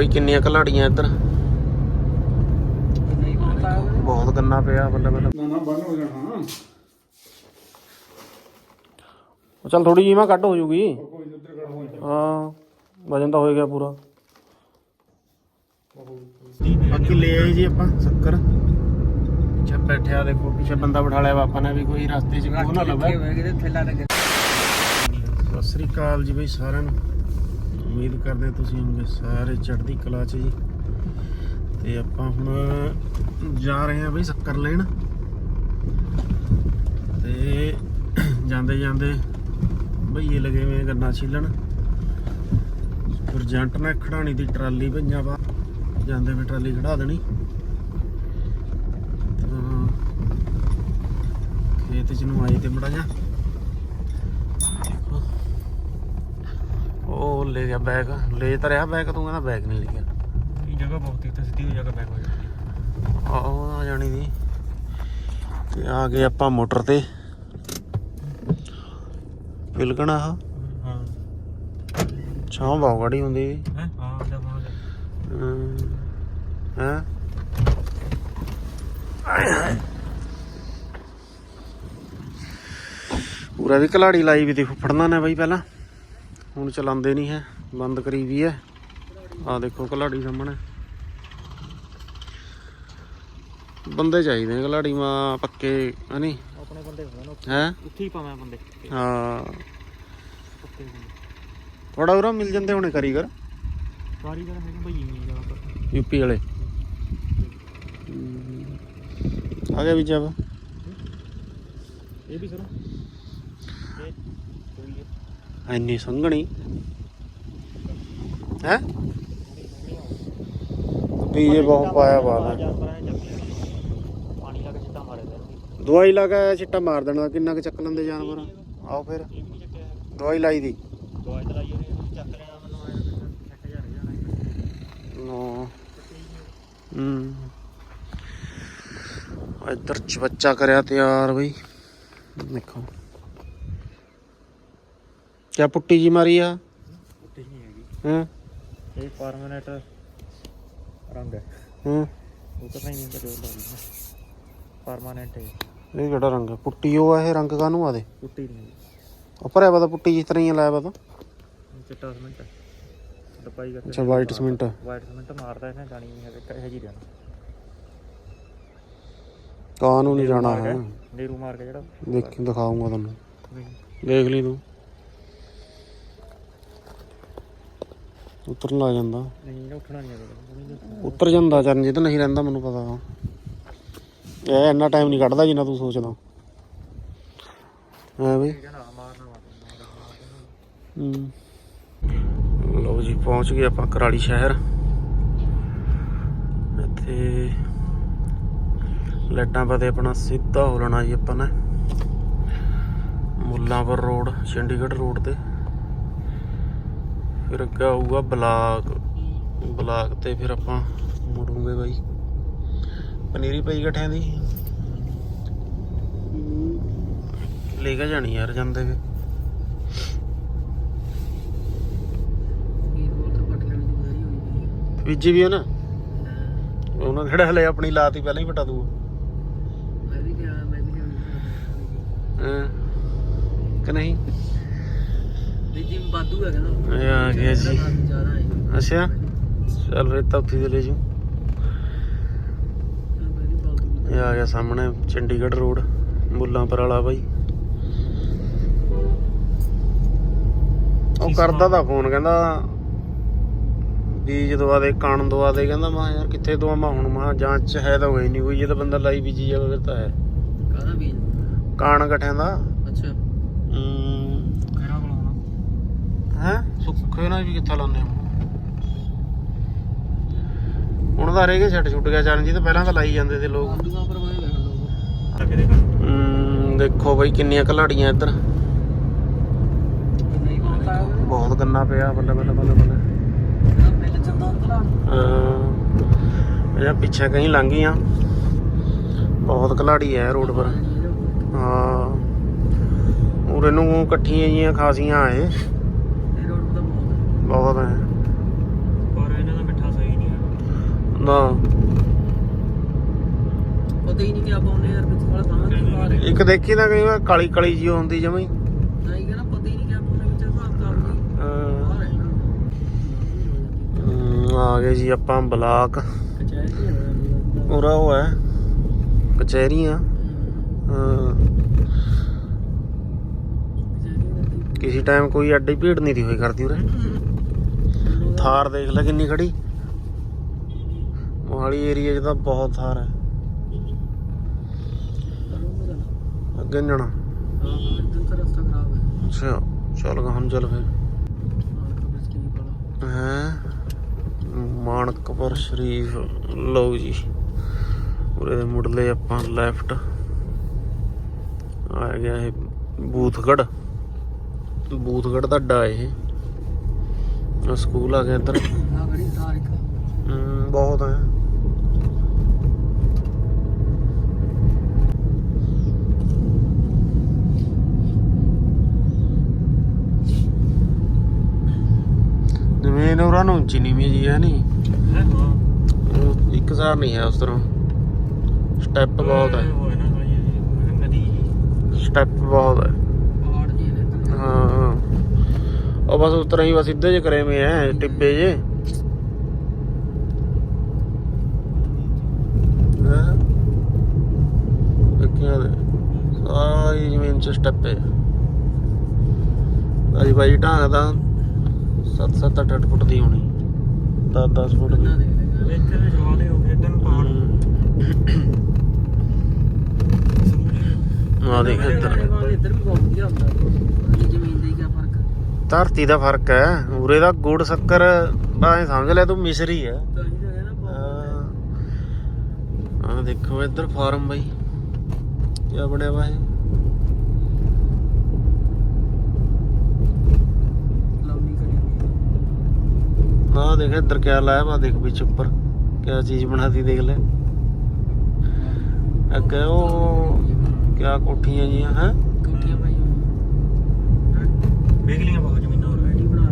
ਬਈ ਕਿੰਨੀਆਂ ਕਲਾੜੀਆਂ ਇੱਧਰ? ਬਹੁਤ ਗੰਨਾ ਪਿਆ ਬੱਲੇ ਬੱਲੇ। ਨਾ ਨਾ ਬੰਨ ਹੋ ਜਾਣਾ ਚੱਲ ਥੋੜੀ ਜਿਹੀ ਮੈਂ ਕੱਢ ਹੋ ਜੂਗੀ। ਹਾਂ ਵਜਨ ਤਾਂ ਹੋ ਗਿਆ ਪੂਰਾ। ਬਾਕੀ ਲੈ ਆਏ ਜੀ ਆਪਾਂ ਸ਼ੱਕਰ। ਪਿੱਛੇ ਬੈਠਿਆ ਦੇਖੋ ਪਿੱਛੇ ਬੰਦਾ ਬਿਠਾ ਲਿਆ ਆਪਾਂ ਨੇ ਵੀ ਕੋਈ ਰਸਤੇ 'ਚ ਕੋਈ ਨਾ ਲੱਭੇ। ਸਤਿ ਸ੍ਰੀ ਅਕਾਲ ਜੀ ਬਈ ਸਾਰਿਆਂ ਨੂੰ। ਉਮੀਦ ਕਰਦੇ ਹਾਂ ਤੁਸੀਂ ਹੋਵੋਗੇ ਸਾਰੇ ਚੜ੍ਹਦੀ ਕਲਾ 'ਚ ਜੀ। ਤੇ ਆਪਾਂ ਹੁਣ ਜਾ ਰਹੇ ਹਾਂ ਬਈ ਸ਼ੱਕਰ ਲੈਣ। ਤੇ ਜਾਂਦੇ ਜਾਂਦੇ ਭਈਏ ਲਗੇ ਹੋਏ ਗੰਨਾ ਛਿੱਲਣ। ਪ੍ਰਜੈਂਟ ਨੇ ਖੜਾਣੀ ਦੀ ਟਰਾਲੀ ਭਈਆਂ ਵਾ ਜਾਂਦੇ ਵੀ ਟਰਾਲੀ ਖੜਾ ਦੇਣੀ। ਖੇਤ ਚ ਨੂੰ ਆਏ ਤੇ ਬੜਾ ਜਾ। ਉਹ ਲੈ ਗਿਆ ਬੈਗ ਲੈ ਤਾਂ ਰਿਹਾ ਬੈਗ ਤੂੰ ਕਹਿੰਦਾ ਬੈਗ ਨਹੀਂ ਲਿਆ। ਇਹ ਜਗ੍ਹਾ ਬਹੁਤ ਹੀ ਸਿੱਧੀ ਹੋ ਜਗ੍ਹਾ ਬੈਕ ਹੋ ਜਾਂਦੀ। ਆਹ ਆ ਜਾਣੀ ਦੀ ਤੇ ਆ ਗਏ ਆਪਾਂ ਮੋਟਰ ਤੇ। ਪਿਲਕਣਾ ਆ ਹਾਂ। ਛਾਂ ਬਹੁਤ ਗੜੀ ਹੁੰਦੀ। ਹੈ? ਹਾਂ ਜਬ ਹਾਂ। ਹੈ? ਪੂਰਾ ਵੀ ਕਲਾੜੀ ਲਾਈ ਵੀ ਦੇਖੋ ਫੜਨਾ ਨੇ ਬਾਈ ਪਹਿਲਾਂ। ਹੁਣ ਚਲਾਉਂਦੇ ਨਹੀਂ ਹੈ ਬੰਦ ਕਰੀ ਵੀ ਹੈ। ਆ ਦੇਖੋ ਕਲਾੜੀ ਸਾਹਮਣੇ। ਬੰਦੇ ਚਾਹੀਦੇ ਨੇ ਕਲਾੜੀ ਮਾ ਪੱਕੇ ਹਨੀ ਆਪਣੇ ਬੰਦੇ ਹੋਣ ਹੈ? ਉੱਥੇ ਹੀ ਪਾਵਾਂ ਬੰਦੇ। ਹਾਂ। ਪੱਕੇ ਥੋੜਾ ਉਰਾ ਮਿਲ ਜਾਂਦੇ ਹੋਣੇ ਕਾਰੀਗਰ। ਕਾਰੀਗਰ ਹੈਗੇ ਭਈ ਨਹੀਂ ਪਰ। ਯੂਪੀ ਵਾਲੇ। ਆ ਗਿਆ ਵੀ ਜਬ। ਇਹ ਵੀ ਸਰ। ਇੰਨੀ ਸੰਘਣੀ। ਹੈ? ਬੀਜੇ ਬਹੁਤ ਪਾਇਆ ਬਾਦ ਪਾਣੀ ਲਾ ਕੇ ਮਾਰੇ ਦਵਾਈ ਲਾ ਕੇ ਛਿੱਟਾ ਮਾਰ ਦੇਣਾ ਕਿੰਨਾ ਕੁ ਚੱਕ ਲੈਂਦੇ ਜਾਨਵਰ? ਆਓ ਫਿਰ। ਦਵਾਈ ਲਾਈ ਦੀ। ਦਵਾਈ ਤਾਂ ਲਾਈ ਉਹਨੇ ਚੱਕ ਲੈਣਾ ਮੈਨੂੰ ਆਇਆ ਸੱਟ ਜਾ ਜਾਣਾ ਨੋ ਹੂੰ। ਇੱਧਰ ਚਵੱਚਾ ਕਰਿਆ ਤਿਆਰ ਬਈ। ਦੇਖੋ। ਕਿਆ ਪੁੱਟੀ ਜੀ ਮਾਰੀ ਆ? ਉੱਤੇ ਨਹੀਂ ਹੈਗੀ। ਹਾਂ? ਇਹ ਪਰਮਨੈਂਟ ਰੰਗ ਹੈ। ਹਾਂ? ਉਹ ਤਾਂ ਨਹੀਂ ਹੁੰਦਾ ਜੋ ਲਾ ਲਈ ਪਰਮਨੈਂਟ ਹੈ। ਇਹ ਕਿਹੜਾ ਰੰਗ ਹੈ? ਪੁੱਟੀ ਉਹ ਆ ਇਹ ਰੰਗ ਕਾਹਨੂੰ ਆ ਦੇ? ਟੁੱਟੀ ਨਹੀਂ ਉੱਪਰ ਆ ਪਤਾ ਪੁੱਟੀ ਜਿਸ ਤਰ੍ਹਾਂ ਹੀ ਆ ਲਾਇਆ ਪਤਾ ਇਹ ਚਿੱਟਾ ਸਮੈਂਟ ਹੈ। ਦਪਾਈ ਕਰਕੇ ਅੱਛਾ ਵਾਈਟ ਸਿਮੈਂਟ ਵਾਈਟ ਸਮੈਂਟ ਮਾਰਦਾ ਇਹਨੇ ਜਾਣੀ ਨਹੀਂ ਹੈਗਾ। ਇਹ ਜੀ ਰਹਿਣਾ ਕਾਹਨੂੰ ਨਹੀਂ ਜਾਣਾ ਹੈ? ਨੀਰੂ ਮਾਰ ਕੇ ਜਿਹੜਾ ਦੇਖ ਦਿਖਾਉਂਗਾ ਤੁਹਾਨੂੰ। ਦੇਖ ਲਈ ਤੂੰ। ਉਤਰਨ ਲੱਗ ਜਾਂਦਾ। ਨਹੀਂ ਉੱਠਣਾ ਨਹੀਂ ਹੈਗਾ ਉੱਤਰ ਜਾਂਦਾ ਚਰਨਜੀਤ ਨਹੀਂ ਰਹਿੰਦਾ ਮੈਨੂੰ ਪਤਾ। ਇਹ ਇੰਨਾ ਟਾਈਮ ਨਹੀਂ ਕੱਢਦਾ ਜਿੰਨਾ ਤੂੰ ਸੋਚਦਾ। ਹੈ ਬਈ? ਲਓ ਜੀ ਪਹੁੰਚ ਗਏ ਆਪਾਂ ਕਰਾਲੀ ਸ਼ਹਿਰ। ਇੱਥੇ ਲਾਈਟਾਂ ਪਤੇ ਆਪਣਾ ਸਿੱਧਾ ਹੋ ਲੈਣਾ ਜੀ ਆਪਾਂ ਨੇ। ਮੁੱਲਾਂਪੁਰ ਰੋਡ ਚੰਡੀਗੜ੍ਹ ਰੋਡ ਤੇ। ਫਿਰ ਅੱਗੇ ਆਊਗਾ ਬਲਾਕ ਬਲਾਕ ਤੇ ਫਿਰ ਆਪਾਂ ਮੁੜੂਗੇ ਬਾਈ। ਪਨੀਰੀ ਪਈ ਇਕੱਠਿਆਂ ਦੀ। ਲੈ ਕੇ ਜਾਣੀ ਯਾਰ ਜਾਂਦੇ ਵੇ ਬੀਜੀ ਵੀ ਹੈ ਨਾ। ਉਹਨਾਂ ਕਿਹੜਾ ਹਲੇ ਆਪਣੀ ਲਾਤੀ ਪਹਿਲਾਂ ਹੀ ਪਟਾ ਦੂ ਹਾਂ। ਕਿ ਨਹੀਂ? ਬਾਦੂ ਹੈ ਕਹਿੰਦਾ। ਇਹ ਆ ਗਿਆ ਜੀ। ਜ਼ਿਆਦਾ ਹੈ ਅੱਛਾ। ਚੱਲ ਫਿਰ ਤਾਂ ਉੱਥੇ ਦੇ ਲੈ ਜੂ ਇਹ ਆ ਗਿਆ ਸਾਹਮਣੇ ਚੰਡੀਗੜ੍ਹ ਰੋਡ ਮੁੱਲਾਂਪੁਰ ਵਾਲਾ ਬਾਈ। ਉਹ ਕਰਦਾ ਤਾਂ ਫੋਨ ਕਹਿੰਦਾ ਬੀਜ ਦਵਾ ਦੇ ਕਣ ਦਵਾ ਦੇ ਕਹਿੰਦਾ ਮੈਂ ਯਾਰ ਕਿੱਥੇ ਦਵਾਵਾਂ ਹੁਣ ਮੈਂ ਜਾਂਚ ਚ ਹੈ ਤਾਂ ਹੋਈ ਨਹੀਂ ਕੋਈ ਜੇ ਤਾਂ ਬੰਦਾ ਲਾਈ ਬੀਜੀ ਜਾਵੇ ਫਿਰ ਤਾਂ ਹੈ। ਕਾਹਦਾ ਬੀਜ? ਕਾਣ ਇਕੱਠਿਆਂ ਦਾ ਅੱਛਾ ਹੂੰ ਕਿਹੜਾ ਕੋਲ ਹੋਣਾ ਹੈ? ਸੁੱਖੇ ਨਾਲ ਵੀ ਕਿੱਥਾ ਲਾਉਂਦੇ ਹੁਣ ਹੁਣ ਤਾਂ ਰਹਿ ਗਏ ਛੱਡ ਛੁੱਟ ਗਿਆ ਚਰਨ ਜੀ ਤਾਂ ਪਹਿਲਾਂ ਤਾਂ ਲਾਈ ਜਾਂਦੇ ਤੇ ਲੋਕ। ਆਲੂਆਂ ਪਰ ਵਾਏ ਵੇਖ ਲਓ ਲੱਗੇ ਦੇਖੋ ਹੂੰ ਬਈ ਕਿੰਨੀਆਂ ਕਲਾੜੀਆਂ ਇੱਧਰ। ਬਹੁਤ ਗੰਨਾ ਪਿਆ ਬੱਲੇ ਬੱਲੇ ਬੱਲੇ ਬੱਲੇ। ਅਹ ਇਹ ਪਿੱਛੇ ਕहीं ਲੰਘ ਗਈਆਂ। ਬਹੁਤ ਕਲਾੜੀ ਹੈ ਰੋਡ ਪਰ। ਹਾਂ। ਉਰੇ ਨੂੰ ਇਕੱਠੀਆਂ ਜੀਆਂ ਖਾਸੀਆਂ ਆਏ। ਰੋਡ ਤਾਂ ਹੈ। ਪਰ ਇਹਨਾਂ ਦਾ ਮਿੱਠਾ ਨਾ। ਪਤਾ ਹੀ ਨਹੀਂ ਕਿ ਆਪਾਂ ਉਹਨੇ ਯਾਰ ਵਿੱਚ ਵਾਲਾ ਤਾਂ ਕੀ ਪਾ ਰਹੇ ਇੱਕ ਦੇਖੀ ਨਾ ਕਈ ਵਾਰ ਕਾਲੀ ਕਾਲੀ ਜੀ ਹੁੰਦੀ ਜਮਈ ਨਹੀਂ ਕਹਿੰਦਾ ਪਤਾ ਹੀ ਨਹੀਂ ਕਿ ਆਪਾਂ ਉਹਨੇ ਵਿੱਚ ਹਿਸਾਬ ਕਰ ਲਈ। ਆ ਰਹੇ ਨਾ ਆ ਗਏ ਜੀ ਆਪਾਂ ਬਲਾਕ। ਕਚਹਿਰੀ ਹੈ ਉਰਾ ਉਹ ਹੈ। ਕਚਹਿਰੀਆਂ। ਹਾਂ, ਕਿਸੇ ਟਾਈਮ ਕੋਈ ਐਡੀ ਭੀੜ ਨਹੀਂ ਦੀ ਹੋਈ ਕਰਦੀ ਉਰੇ। ਥਾਰ ਦੇਖ ਲੈ ਕਿੰਨੀ ਖੜੀ। ਮੋਹਾਲੀ ਏਰੀਆ 'ਚ ਤਾਂ ਬਹੁਤ ਥਾਰ ਹੈ। ਅੱਗੇ ਜਾਣਾ। ਹਾਂ ਹਾਂ ਤਾਂ ਰਸਤਾ ਖਰਾਬ ਹੈ ਅੱਛਾ, ਚੱਲ ਗਾ ਹੁਣ ਚੱਲ ਫਿਰ। ਮਾਲਕਾ ਹੈ? ਮਾਨਕਪੁਰ ਸ਼ਰੀਫ। ਲਓ ਜੀ। ਉਰੇ ਦੇ ਮੁੜਲੇ ਆਪਾਂ ਲੈਫਟ ਆ ਗਿਆ ਇਹ ਬੂਥਗੜ ਬੂਥਗੜ ਦਾ ਅੱਡਾ ਇਹ। ਆਹ ਸਕੂਲ ਆ ਗਿਆ ਇੱਧਰ। ਆ ਬੜੀ ਤਾਰੀਖ ਹਮ, ਬਹੁਤ ਹੈ ਜ਼ਮੀਨ ਉਹਨਾਂ ਨੂੰ ਉੱਚੀ ਨੀਵੀਂ ਜੀ ਹੈ ਨਹੀਂ ਹੈ ਹਾਂ ਉਹ ਇੱਕ ਸਾਰ ਨਹੀਂ ਹੈ ਉਸ ਤਰ੍ਹਾਂ। ਸਟੈਪ ਬਹੁਤ ਹੈ। ਹੈ ਨਾ ਸਟੈਪ ਬਹੁਤ ਹੈ। ਪਹਾੜ ਜੀ ਨੇ ਹਾਂ ਹਾਂ। ਉਹ ਬਸ ਉਸ ਤਰ੍ਹਾਂ ਹੀ ਬਸ ਸਿੱਧੇ ਜੇ ਕਰੇ ਮੇ ਹੈ ਟਿੱਬੇ ਜੇ ਹੈਂ? ਦੇਖਿਆ ਦੇ ਸਾਰੀ ਜ਼ਮੀਨ ਚ ਸਟੈਪ। ਹੈ ਅਜੀ ਬਾਈ ਢਾਂਗ ਦਾ 7-7 8 ਫੁੱਟ ਦੀ ਹੋਣੀ। 10-10 ਫੁੱਟ ਦੀ। ਇੱਥੇ ਦੇ ਜਵਾਲੇ ਹੋ। ਗਏ ਇਦਾਂ ਨੂੰ ਪਹਾੜ ਆ ਦੇਖ ਇੱਧਰ। ਇੱਧਰ ਵੀ ਬਹੁਤ ਵਧੀਆ ਹੁੰਦਾ ਜ਼ਮੀਨ ਦੇ ਕੀ ਫ਼ਰਕ ਧਰਤੀ ਦਾ ਫ਼ਰਕ ਹੈ। ਉਰੇ ਦਾ ਗੁੜ ਸ਼ੱਕਰ ਬਾਏ ਸਮਝ ਲੈ ਤੂੰ ਮਿਸਰੀ ਹੈ। ਆ ਦੇਖੋ ਇੱਧਰ ਫਾਰਮ ਬਾਈ। ਕੀ ਬਣਿਆ ਵਾ ਇਹ? ਆ ਦੇਖ ਇੱਧਰ ਕਿਆ ਲਾਇਆ ਵਾ ਦੇਖ ਵਿੱਚ ਉੱਪਰ। ਕਿਆ ਚੀਜ਼ ਬਣਾਤੀ ਦੇਖ ਲੈ। ਅੱਗੇ ਉਹ ਕਿਆ ਕੋਠੀਆਂ ਜੀਆਂ ਹੈ? ਕੋਠੀਆਂ ਵੇਖ ਲੀਆਂ ਬਹੁਤ ਜ਼ਮੀਨਾਂ ਆਲਰੇਡੀ ਬਣਾ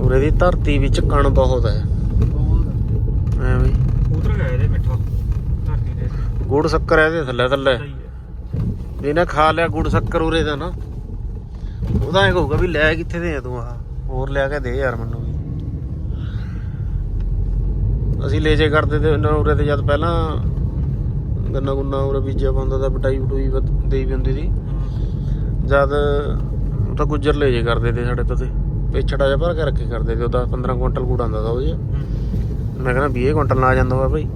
ਉਰੇ ਦੀ ਧਰਤੀ ਵਿੱਚ ਕਣ ਬਹੁਤ ਹੈ ਬਹੁਤ। ਐ ਬਈ ਉਧਰ ਗਏ ਦੇ ਮਿੱਠਾ। ਧਰਤੀ ਦੇ ਗੁੜ ਸ਼ੱਕਰ ਹੈ ਇਹਦੇ ਥੱਲੇ ਥੱਲੇ। ਸਹੀ ਹੈ ਜਿਹਨੇ ਖਾ ਲਿਆ ਗੁੜ ਸ਼ੱਕਰ ਉਰੇ ਦਾ ਨਾ। ਉਹਦਾ ਐ ਕਹੂਗਾ ਵੀ ਲੈ ਕਿੱਥੇ ਦੇ ਆ ਤੂੰ ਆ ਹੋਰ ਲਿਆ ਕੇ ਦੇ ਯਾਰ ਮੈਨੂੰ ਵੀ। ਅਸੀਂ ਲੈ ਜੇ ਕਰਦੇ ਤੇ ਉਹਨਾਂ ਉਰੇ ਤੇ ਜਦ ਪਹਿਲਾਂ ਗੰਨਾ ਗੁੰਨਾ ਉਰੇ ਬੀਜਿਆ ਪਾਉਂਦਾ ਤਾਂ ਬਟਾਈ ਬਟੂਈ ਦੇਈ ਵੀ ਹੁੰਦੀ ਸੀ। ਜਦ ਤਾਂ ਗੁੱਜਰ ਲੈ ਜੇ ਕਰਦੇ ਤੇ ਸਾਡੇ ਤੋਂ ਤੇ ਪੇਛੜਾ ਜਿਹਾ ਭਰ ਕੇ ਰੱਖੇ ਕਰਦੇ ਤੇ ਉਹ 10 15 ਕੁਇੰਟਲ ਕੂੜਾ ਆਉਂਦਾ ਤਾਂ ਉਹ ਜੇ ਮੈਂ ਕਹਿੰਦਾ 20 ਕੁਇੰਟਲ ਨਾ ਆ ਜਾਂਦਾ ਵਾ ਭਾਈ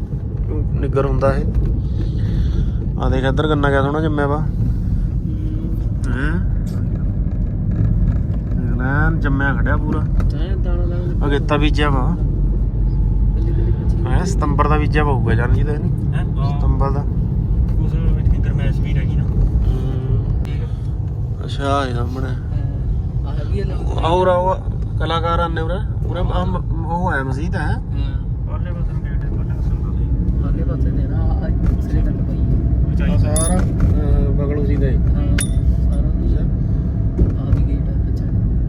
ਨਿੱਗਰ ਹੁੰਦਾ ਇਹ? ਆ ਦੇਖ ਇੱਧਰ ਗੰਨਾ ਕਿਆ ਸੋਹਣਾ ਜੰਮਿਆ ਵਾ। ਹੈਂ? ਜੰਮਿਆ ਖੜਿਆ ਪੂਰਾ। ਅਗੇਤਾ ਬੀਜਿਆ ਵਾ। ਸਤੰਬਰ ਦਾ ਬੀਜਿਆ ਪਊਗਾ ਜਾਨ ਜੀ ਦਾ ਨਹੀਂ। ਸਤੰਬਰ ਦਾ? ਉਸ ਵਿੱਚ ਕੀ ਗਰਮੈਸ਼ ਵੀ ਰਹੀ ਨਾ। ਅੱਛਾ ਇਹ ਸਾਹਮਣੇ। ਆਹ ਵੀ ਹੈ ਹੋਰ ਉਹ ਕਲਾਕਾਰ ਆਨੇ ਉਰੇ। ਪੂਰਾ ਆਹ ਮ- ਉਹ ਹੈ? ਮਸਜਿਦ ਹੈ ਪਰਲੇ ਪਾਸੇ ਨੂੰ ਗੇਟ ਪਰਲੇ ਪਾਸੇ ਨੂੰ ਪਰਲੇ ਪਾਸੇ ਦੇ ਨਾ ਆ ਸਿਰੇ ਤੱਕ ਪਈ ਆਹ ਸਾਰਾ ਅਹ, ਬਗਲੂ ਸੀ ਦਾ ਹੀ। ਹਾਂ ਸਾਰਾ ਕੁਝ ਆ ਵੀ ਗੇਟ ਹੈ ਅੱਛਾ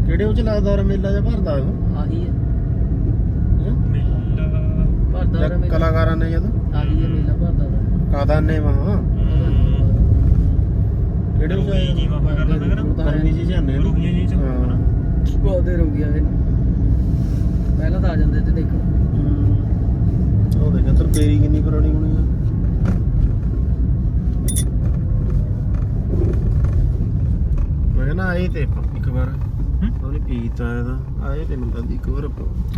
ਕਿਹੜੇ ਉਹ ਚ ਲੱਗਦਾ ਔਰ ਮੇਲਾ ਜਿਹਾ ਭਰਦਾ ਉਹ? ਆਹੀ ਹੈ। ਹੈਂ? ਮੇਲਾ। ਭਰਦਾ ਜਾਂ ਕਲਾਕਾਰਾਂ ਨੇ ਜਦ? ਆਹੀ ਹੈ ਨੇ ਵਾਂ। ਕਿਹੜੇ ਉਹ ਰੁਕੀ ਜੀ ਬਾਬਾ ਕਰਦਾ ਮੈਂ ਕਹਿੰਦਾ ਕਰਨੀ ਜੀ ਜਾਣੇ ਰੁਕੀ ਜੀ ਹਾਂ। ਬਹੁਤ ਦੇਰ ਹੋ ਗਿਆ ਇਹ। ਪਹਿਲਾਂ ਤਾਂ ਆ ਜਾਂਦੇ ਤੇ ਦੇਖੋ। ਉਹ ਦੇਖ ਇੱਧਰ ਬੇਰੀ ਕਿੰਨੀ ਪੁਰਾਣੀ ਹੋਣੀ ਆ। ਮੈਂ ਕਹਿੰਦਾ ਆਏ ਤੇ ਇੱਕ ਵਾਰ। ਉਹਨੇ ਪੀਤਾ ਇਹਦਾ ਆਏ ਤੇ ਮਿਲਦਾ ਦੀ ਇੱਕ ਵਾਰ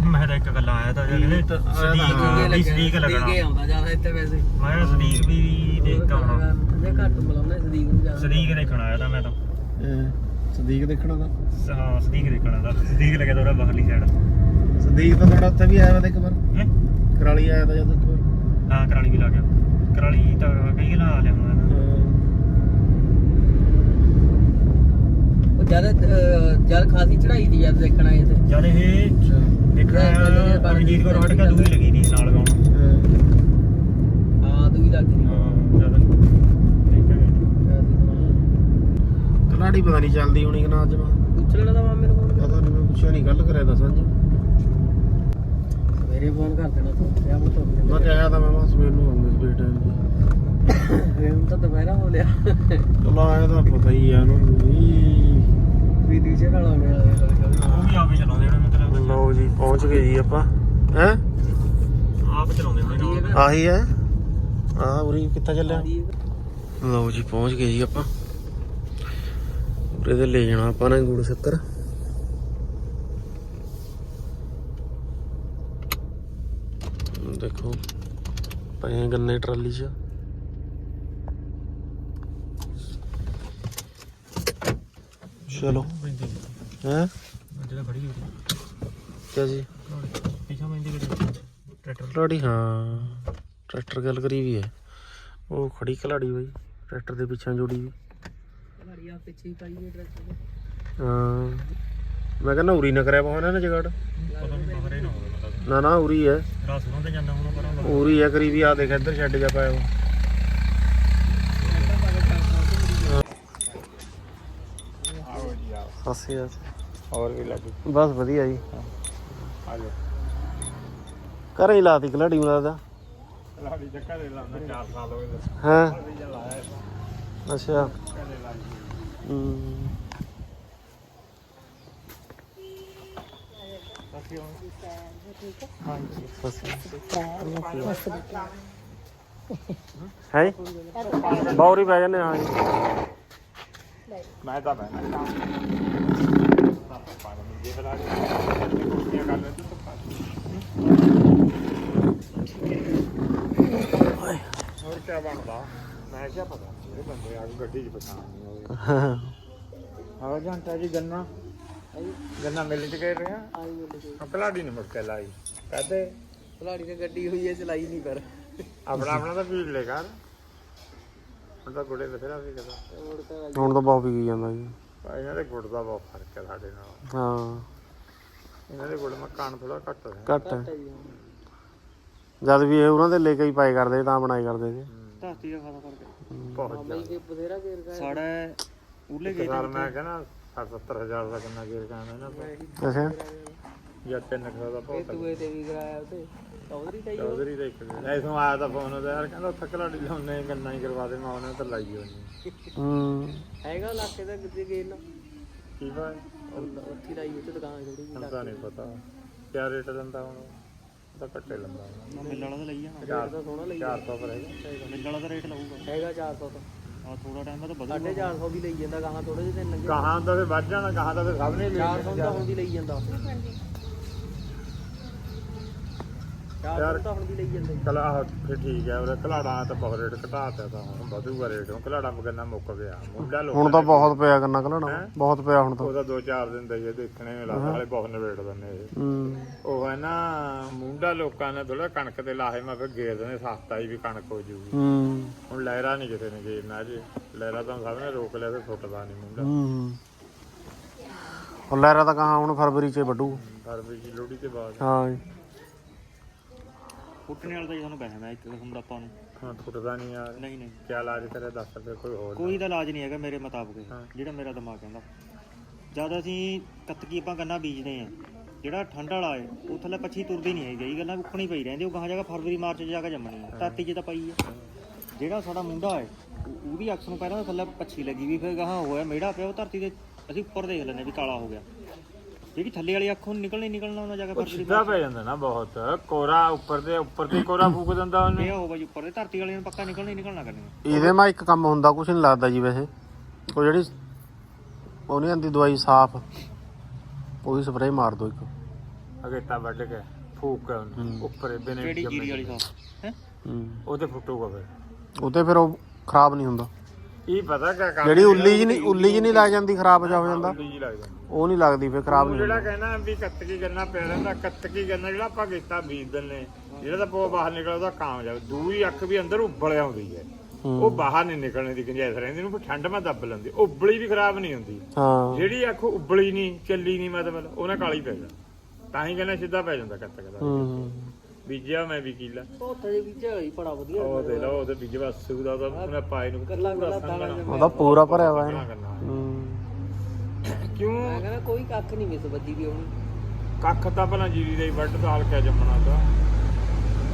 ਮੈਂ ਤਾਂ ਇੱਕ ਗੱਲ ਆਇਆ ਤਾਂ ਇਹ ਕਹਿੰਦੇ ਤਾਂ ਆਇਆ ਤਾਂ ਸਦੀਕ ਲੱਗਣਾ। ਆਉਂਦਾ ਜ਼ਿਆਦਾ ਇੱਥੇ ਵੈਸੇ। ਮੈਂ ਕਿਹਾ ਸਦੀਕ ਵੀ ਦੇਖ ਕੇ ਆਉਣਾ। ਜੇ ਘੱਟ ਬੁਲਾਉਣਾ ਸਦੀਕ ਨੂੰ ਜ਼ਿਆਦਾ। ਸਦੀਕ ਦੇਖਣ ਆਇਆ ਤਾਂ ਮੈਂ ਤਾਂ। ਇਹ ਸਦੀਕ ਦੇਖਣਾ ਦਾ ਹਾਂ ਸਦੀਕ ਦੇਖਣਾ ਦਾ ਸਦੀਕ ਲੱਗਿਆ ਤੋੜਾ ਬਾਹਰਲੀ ਸਾਈਡ ਸਦੀਕ ਤਾਂ ਤੁਹਾਡਾ ਉੱਥੇ ਵੀ ਆਇਆ ਵਾ ਇੱਕ ਵਾਰ। ਹੈ? ਕਰਾਲੀ ਆਇਆ ਤਾਂ ਜਦ ਇੱਕ ਵਾਰ। ਹਾਂ ਕਰਾਲੀ ਵੀ ਲਾ ਗਿਆ। ਕਰਾਲੀ ਤਾਂ ਕਈ ਲਾ ਲਿਆ ਹੁਣ। ਜ਼ਿਆਦਾ ਜਦ ਖਾਸੀ ਚੜਾਈ ਦੀ ਜਦ ਦੇਖਣਾ ਇਹ ਤੇ। ਜਦ ਇਹ ਦੇਖਣਾ ਅਭਿਜੀਤ ਕੋ ਰੋਡ ਕਾ ਦੂਈ ਲੱਗੀ ਦੀ ਨਾਲ ਗਾਉਣ। ਆ ਦੂਈ ਲੱਗ ਗਈ। ਹਾਂ ਜਦ ਕਲਾੜੀ ਪਤਾ ਨਹੀਂ ਚੱਲਦੀ ਹੋਣੀ ਕਿ ਨਾ ਅੱਜ ਮੈਂ। ਪੁੱਛ ਲੈਣਾ ਤਾਂ ਮਾਮੇ ਨੂੰ ਪਤਾ ਨਹੀਂ ਮੈਂ ਪੁੱਛਿਆ ਨਹੀਂ ਗੱਲ ਕਰਿਆ ਤਾਂ ਸਾਂਝ। ਮੇਰੇ ਫੋਨ ਕਰ ਦੇਣਾ ਤੂੰ ਕਿਆ ਮੈਂ ਤੁਹਾਨੂੰ ਮੈਂ ਕਿਹਾ ਤਾਂ ਮੈਂ ਸਵੇਰ ਨੂੰ ਆਉਂਗਾ ਸਵੇਰ ਟਾਈਮ ਤੇ। ਹੁਣ ਤਾਂ ਦੁਪਹਿਰਾ ਹੋ ਲਿਆ। ਚਲੋ ਆਇਆ ਤਾਂ ਪਤਾ ਹੀ ਆ ਉਹਨੂੰ ਵੀ। ਵੀ ਨੀਚੇ ਨਾਲ ਹੋ ਗਿਆ। ਉਹ ਵੀ ਆਪੇ ਚਲਾਉਂਦੇ ਨੇ ਮਤਲਬ ਲਓ ਜੀ ਪਹੁੰਚ ਗਏ ਜੀ ਆਪਾਂ। ਹੈ? ਆਪ ਚਲਾਉਂਦੇ ਨੇ ਨਾਲ। ਆਹੀ ਹੈ। ਉਰੀ ਕਿੱਥੇ ਚੱਲਿਆ? ਲਓ ਜੀ ਪਹੁੰਚ ਗਏ ਜੀ ਆਪਾਂ। ਉਰੇ ਤੇ ਲੈ ਜਾਣਾ ਆਪਾਂ ਨੇ ਗੁੜ ਸ਼ੱਕਰ। ਦੇਖੋ ਪਏ ਗੰਨੇ ਟਰਾਲੀ 'ਚ। ਚਲੋ। ਹੈ? ਜਿਹੜਾ ਖੜੀ ਹੋਈ ਕਿਆ ਜੀ ਪਿਛਾ ਮੈਂ ਇਹਦੇ ਟਰੈਕਟਰ ਕਲਾੜੀ ਹਾਂ। ਟਰੈਕਟਰ ਗੱਲ ਕਰੀ ਵੀ ਹੈ। ਉਹ ਖੜੀ ਕਲਾੜੀ ਬਾਈ ਟਰੈਕਟਰ ਦੇ ਪਿੱਛੇ ਜੋੜੀ ਵੀ। ਗਾੜੀਆਂ ਪਿੱਛੇ ਹੀ ਪਾਈ ਹੈ ਟਰੈਕਟਰ ਹਾਂ। ਮੈਂ ਕਹਿੰਦਾ ਉਰੀ ਨਾ ਕਰਿਆ ਪਾਉਣਾ ਨਾ ਜਗੜ। ਪਤਾ ਨਹੀਂ ਬਾਹਰ ਹੀ ਨਾ ਹੋਵੇ ਮਤਲਬ ਨਾ ਨਾ ਉਰੀ ਹੈ। ਰਾਤ ਸੁਣਾਂ ਤੇ ਜਾਂਦਾ ਹੁਣ ਪਰਾਂ ਉਰੀ ਹੈ ਕਰੀ ਵੀ ਆ ਦੇਖ ਇੱਧਰ ਛੱਡ ਜਾ ਪਾਇਆ ਵਾ। ਸਤਿ ਸ਼੍ਰੀ ਅਕਾਲ ਹੋਰ ਵੀ ਲੱਗੀ ਬਸ ਵਧੀਆ ਜੀ। ਆ ਜਾ ਘਰੇ ਹੀ ਲਾਤੀ ਕਲਾੜੀ ਮਿਲਾ ਦਾ। ਲਾੜੀ ਚੱਕਾ ਦੇ ਲਾਉਂਦਾ 4 ਸਾਲ ਹੋ ਗਏ ਹਾਂ। ਅੱਛਾ। ਹੂੰ ਹੈ ਬੌਰੀ ਪੈ ਜਾਂਦੇ ਹਾਂ ਜੀ। ਮੈਂ ਤਾਂ ਮੈਂ ਹੋਰ ਕੀ ਬਣਦਾ ਮੈਂ ਕੀ ਪਤਾ ਇਹ ਬੰਦੇ ਆ ਕੇ ਗੱਡੀ 'ਚ ਪਛਾਣ ਨਹੀਂ ਹੋਵੇ ਹਾਂ ਘੰਟਾ ਜੀ ਗੰਨਾ ਗੰਨਾ ਮਿਲ ਚ ਗਏ ਰਹੇ ਆਈ ਮਿਲ ਗਈ ਅਕਲਾੜੀ ਨੇ ਮੁੜ ਕੇ ਲਾਈ ਕਹਦੇ ਖਲਾੜੀ ਤੇ ਗੱਡੀ ਹੋਈ ਹੈ ਚਲਾਈ ਨਹੀਂ ਪਰ ਆਪਣਾ ਆਪਣਾ ਤਾਂ ਪੀੜ ਲੈ ਕਰ ਹੁਣ ਤਾਂ ਗੁੜੇ ਬਥੇਰਾ ਵੀ ਕਦਾ ਹੋਰ ਤਾਂ ਹੁਣ ਤਾਂ ਬਹੁਤ ਵਿਕੀ ਜਾਂਦਾ ਜੀ। ਭਾਈ ਇਹਨਾਂ ਦੇ ਗੁੜ ਦਾ ਬਹੁਤ ਫ਼ਰਕ ਹੈ ਸਾਡੇ ਨਾਲ। ਹਾਂ। ਇਹਨਾਂ ਦੇ ਗੁੜ ਮਕਾਨ ਥੋੜਾ ਘੱਟ ਹੈ। ਘੱਟ ਹੈ। ਹੀ ਜਦ ਵੀ ਇਹ ਉਹਨਾਂ ਦੇ ਲੈ ਕੇ ਹੀ ਪਾਏ ਕਰਦੇ ਤਾਂ ਬਣਾਈ ਕਰਦੇ ਸੀ ਧਰਤੀ ਦਾ ਖਾਦਾ ਕਰਕੇ ਬਹੁਤ ਮਾਮਾ ਜੀ ਬਥੇਰਾ ਘੇਰ ਗਿਆ ਸਾੜਾ ਉਰਲੇ ਇੱਕ ਸਾਲ ਮੈਂ ਕਹਿੰਦਾ 60 ਹਜ਼ਾਰ ਦਾ ਕਿੰਨਾ ਗੇਰ ਕਾਂਦਾ ਇਹਨਾਂ ਤੋਂ ਅੱਛਾ। ਜਾਂ ਤਿੰਨ ਖਾ ਦਾ ਇਹ ਬਹੁਤ ਤੂਏ ਤੇ ਵੀ ਕਰਾਇਆ ਉਤੇ। ਚੌਧਰੀ ਤੇ ਹੀ ਚੌਧਰੀ ਦਾ ਇੱਕ ਐਸੋਂ ਆਇਆ ਤਾਂ ਫੋਨ ਉਹਦਾ ਯਾਰ ਕਹਿੰਦਾ ਉੱਥੇ ਕਲਾੜੀ ਲਾਉਣੇ ਗੰਨਾ ਹੀ ਕਰਵਾ ਦੇ ਮੈਂ ਉਹਨੇ ਤਾਂ ਲਾਈ ਹੋਣੀ ਹੂੰ। ਹੈਗਾ ਇਲਾਕੇ ਦਾ ਕਿਤੇ ਗਏ ਨਾ ਕੀ ਭਾਈ ਉੱਥੇ ਲਾਈ ਉੱਤੇ ਦੁਕਾਨ ਥੋੜੀ ਜਿਹੀ ਹੁਣ ਤਾਂ ਨਹੀਂ ਪਤਾ। ਕਿਆ ਰੇਟ ਦਿੰਦਾ ਹੁਣ ਉਹ? ਤਾਂ ਘੱਟੇ ਲੰਦਾ ਮਿਲ ਵਾਲਾ ਤਾਂ ਲਈ ਜਾਣਾ। ਰੇਟ ਤਾਂ ਸੋਹਣਾ ਲਈ 400 ਪਰ ਹੈਗਾ। ਮਿਲ ਵਾਲਾ ਤਾਂ ਰੇਟ ਲਾਊਗਾ। ਹੈਗਾ 400 ਤਾਂ। ਆ ਥੋੜਾ ਟਾਈਮ ਬਾਅਦ ਵਧੂ 450 ਵੀ ਲਈ ਜਾਂਦਾ ਗਾਹਾਂ ਥੋੜੇ ਜਿਹੇ ਦਿਨ ਲੰਘੇ ਕਹਾਂ ਤਾਂ ਫਿਰ ਵੱਧ ਜਾਣਾ ਕਹਾਂ ਤਾਂ ਫਿਰ ਸਭ ਨੇ ਲੈ 400 ਤਾਂ ਹੁਣ ਵੀ ਲਈ ਜਾਂਦਾ। 400 ਤਾਂ ਹੁਣ ਵੀ ਲਈ ਜਾਂਦਾ। ਜੀ। ਕਲਾ ਫਿਰ ਠੀਕ ਹੈ ਉਹ ਕਲਾੜਾ ਤਾਂ ਬਹੁਤ ਰੇਟ ਘਟਾਤਾ ਤਾਂ ਹੁਣ ਵਧੂਗਾ ਰੇਟ ਹੁਣ ਕਲਾੜਾ ਮਗਨਾ ਮੁੱਕ ਗਿਆ ਮੁੰਡਾ ਲੋਕ ਹੁਣ ਤਾਂ ਬਹੁਤ ਪਿਆ ਕਰਨਾ ਕਲਣਾ ਬਹੁਤ ਪਿਆ ਹੁਣ ਤਾਂ। ਉਹਦਾ 2-4 ਦਿਨ ਦਾ ਹੀ ਹੈ, ਦੇਖਣੇ ਨੂੰ ਲੱਗਦਾ ਹਾਲੇ ਬਹੁਤ ਨਵੇੜ ਦਿੰਦੇ ਇਹ। ਹੂੰ। ਉਹ ਹੈ ਨਾ ਮੁੰਡਾ ਲੋਕਾਂ ਨੇ ਥੋੜਾ ਕਣਕ ਤੇ ਲਾਹੇ ਮੈਂ ਫਿਰ ਗੇਰ ਦਿੰਦੇ ਸਸਤਾ ਹੀ ਵੀ ਕਣਕ ਹੋ ਜੂਗੀ। ਹੂੰ। ਹੁਣ ਲਹਿਰਾ ਨਹੀਂ ਕਿਤੇ ਨੇ ਗੇਰਨਾ ਜੀ ਲਹਿਰਾ ਤਾਂ ਸਭ ਨੇ ਰੋਕ ਲਿਆ ਤੇ ਫੁੱਟਦਾ ਨਹੀਂ ਮੁੰਡਾ। ਹੂੰ। ਉਹ ਲਹਿਰਾ ਤਾਂ ਕਹਾ ਹੁਣ ਫਰਵਰੀ ਚ ਵੱਢੂ। ਫਰਵਰੀ ਦੀ ਲੋਹੜੀ ਤੇ ਬਾਅਦ। ਹਾਂ ਜੀ। ਫੁੱਟਣੇ ਵਾਲਾ ਤਾਂ ਜੀ ਸਾਨੂੰ ਪੈਸਾ ਮੈਂ ਇੱਕ ਕਿਸਮ ਦਾ ਆਪਾਂ ਨੂੰ। ਹਾਂ ਫੁੱਟਦਾ ਨਹੀਂ ਯਾਰ। ਨਹੀਂ ਨਹੀਂ। ਕਿਆ ਇਲਾਜ ਕਰੇ ਦੱਸ ਫਿਰ ਕੋਈ ਹੋਰ ਕੋਈ ਦਾ ਇਲਾਜ ਨਹੀਂ ਹੈਗਾ ਮੇਰੇ ਮੁਤਾਬਕ ਹਾਂ। ਜਿਹੜਾ ਮੇਰਾ ਦਿਮਾਗ ਕਹਿੰਦਾ। ਜਦ ਅਸੀਂ ਕੱਤਕੀ ਆਪਾਂ ਗੰਨਾ ਬੀਜਦੇ ਆ ਜਿਹੜਾ ਠੰਡ ਵਾਲਾ ਹੈ ਉਹ ਥੱਲੇ ਪੱਛੀ ਤੁਰਦੀ ਨਹੀਂ ਹੈਗੀ ਇਹ ਗੱਲਾਂ ਉੱਕਣੀ ਪਈ ਰਹਿੰਦੀ ਉਹ ਗਾਹਾਂ ਜਗ੍ਹਾ ਫਰਵਰੀ ਮਾਰਚ 'ਚ ਜਾ ਕੇ ਜੰਮਣੀ ਹੈ ਧਰਤੀ 'ਚ ਤਾਂ ਪਈ ਹੈ। ਜਿਹੜਾ ਸਾਡਾ ਮੁੰਡਾ ਹੈ ਉਹ- ਉਹਦੀ ਅਕਸ ਨੂੰ ਪਹਿਲਾਂ ਤਾਂ ਥੱਲੇ ਪੱਛੀ ਲੱਗੀ ਵੀ ਫਿਰ ਗਾਹਾਂ ਹੋਇਆ ਮੇੜਾ ਪਿਆ ਉਹ ਧਰਤੀ ਦੇ ਅਸੀਂ ਉੱਪਰ ਦੇਖ ਲੈਂਦੇ ਵੀ ਕਾਲਾ ਹੋ ਗਿਆ। ਜਿਹੜੀ ਥੱਲੇ ਵਾਲੀ ਅੱਖ ਨੂੰ ਨਿਕਲਣੀ ਨਿਕਲਣਾ ਉਹਨਾਂ ਜਾ ਕੇ ਫਰਵਰੀ ਸਿੱਧਾ ਪੈ ਜਾਂਦਾ ਨਾ ਬਹੁਤ। ਕੋਰਾ ਉੱਪਰ ਦੇ ਉੱਪਰ ਤੇ ਕੋਰਾ ਫੂਕ ਦਿੰਦਾ ਉਹਨੇ। ਇਹ ਹੋ ਬਾਈ ਉੱਪਰ ਦੇ ਧਰਤੀ ਵਾਲੇ ਨੂੰ ਪੱਕਾ ਨਿਕਲਣਾ ਹੀ ਨਿਕਲਣਾ ਕਰਨੀ। ਇਹਦੇ ਮਾ ਇੱਕ ਕੰਮ ਹੁੰਦਾ ਕੁਛ ਨਹੀਂ ਲੱਗਦਾ ਜੀ ਵੈਸੇ। ਉਹ ਜਿਹੜੀ ਉਹ ਨਹੀਂ ਆਂਦੀ ਦਵਾਈ ਸਾਫ਼ ਉਹਦੀ ਸਪਰੇਅ ਮਾਰ ਦੋ ਇੱਕ। ਅਗੇਤਾ ਵੱਢ ਕੇ ਫੂਕ ਕੇ ਉਹਨੂੰ ਉੱਪਰ ਇਹਦੇ ਨੇ ਕਿਹੜੀ ਜੰਮੇ ਜੀਰੀ ਵਾਲੀ ਸਾਹ ਹੈ? ਹੂੰ। ਉਹ ਤੇ ਫੁੱਟੂਗਾ ਫਿਰ। ਉਹ ਤੇ ਫਿਰ ਉਹ ਖਰਾਬ ਨਹੀਂ ਹੁੰਦਾ। ਇਹ ਪਤਾ ਕਿਆ ਕੰਮ ਜਿਹੜੀ ਉੱਲੀ ਜੀ ਨਹੀਂ ਉੱਲੀ ਜੀ ਨਹੀਂ ਲੱਗ ਜਾਂਦੀ ਖਰਾਬ ਜਾ ਹੋ ਜਾਂਦਾ। ਲੱਗ ਜਾਂਦਾ। ਉਹ ਨਹੀਂ ਲੱਗਦੀ ਫਿਰ ਖਰਾਬ ਨਹੀਂ ਜਿਹੜਾ ਕਹਿੰਦਾ ਵੀ ਕੱਤਕੀ ਗੰਨਾ ਪਿਆ ਰਹਿੰਦਾ ਕੱਤਕੀ ਗੰਨਾ ਜਿਹੜਾ ਆਪਾਂ ਕੀਤਾ ਬੀਜ ਦਿੰਨੇ ਜਿਹੜਾ ਤਾਂ ਪੋ ਬਾਹਰ ਨਿਕਲਦਾ ਉਹਦਾ ਕਾਮਯਾਬ ਦੂਈ ਅੱਖ ਵੀ ਅੰਦਰ ਉੱਬਲ ਆਉਂਦੀ ਹੈ। ਉਹ ਬਾਹਰ ਨਹੀਂ ਨਿਕਲਣ ਦੀ ਗੁੰਜਾਇਸ਼ ਰਹਿੰਦੀ ਨੂੰ ਠੰਡ ਮੈਂ ਦੱਬ ਲੈਂਦੀ। ਉਬਲੀ ਵੀ ਖਰਾਬ ਨਹੀਂ ਹੁੰਦੀ। ਹਾਂ। ਜਿਹੜੀ ਅੱਖ ਉਬਲੀ ਨਹੀਂ ਚੱਲੀ ਨਹੀਂ ਮਤਲਬ ਉਹਨਾਂ ਕਾਲੀ ਪੈ ਜਾ ਤਾਂ ਹੀ ਕਹਿੰਦਾ ਸਿੱਧਾ ਪੈ ਜਾਂਦਾ ਕੱਤਕ ਦਾ। ਹੂੰ। ਬੀਜਿਆ ਮੈਂ ਵੀ ਕੀਲਾ। ਉਹ ਤੇ ਬੀਜਿਆ ਹੋਈ ਬੜਾ ਵਧੀਆ ਉਹ ਦੇ ਲਓ ਉਹਦੇ ਬੀਜ ਵਾਸੂ ਦਾ ਤਾਂ ਉਹਨੇ ਪਾਏ ਨੂੰ ਗੱਲਾਂ ਦਾਣਾ ਉਹਦਾ ਪੂਰਾ ਭਰਿਆ ਵਾ ਕਰਨਾ ਕਰਨਾ। ਹੂੰ ਕਿਉਂ? ਮੈਂ ਕਹਿੰਦਾ ਕੋਈ ਕੱਖ ਨਹੀਂ ਮਿਸ ਵੱਜੀ ਵੀ ਹੋਣੀ। ਕੱਖ ਤਾਂ ਭਲਾ ਜੀਰੀ ਦੇ ਵੱਢ ਦਾਲ ਕੇ ਜੰਮਣਾ ਤਾਂ।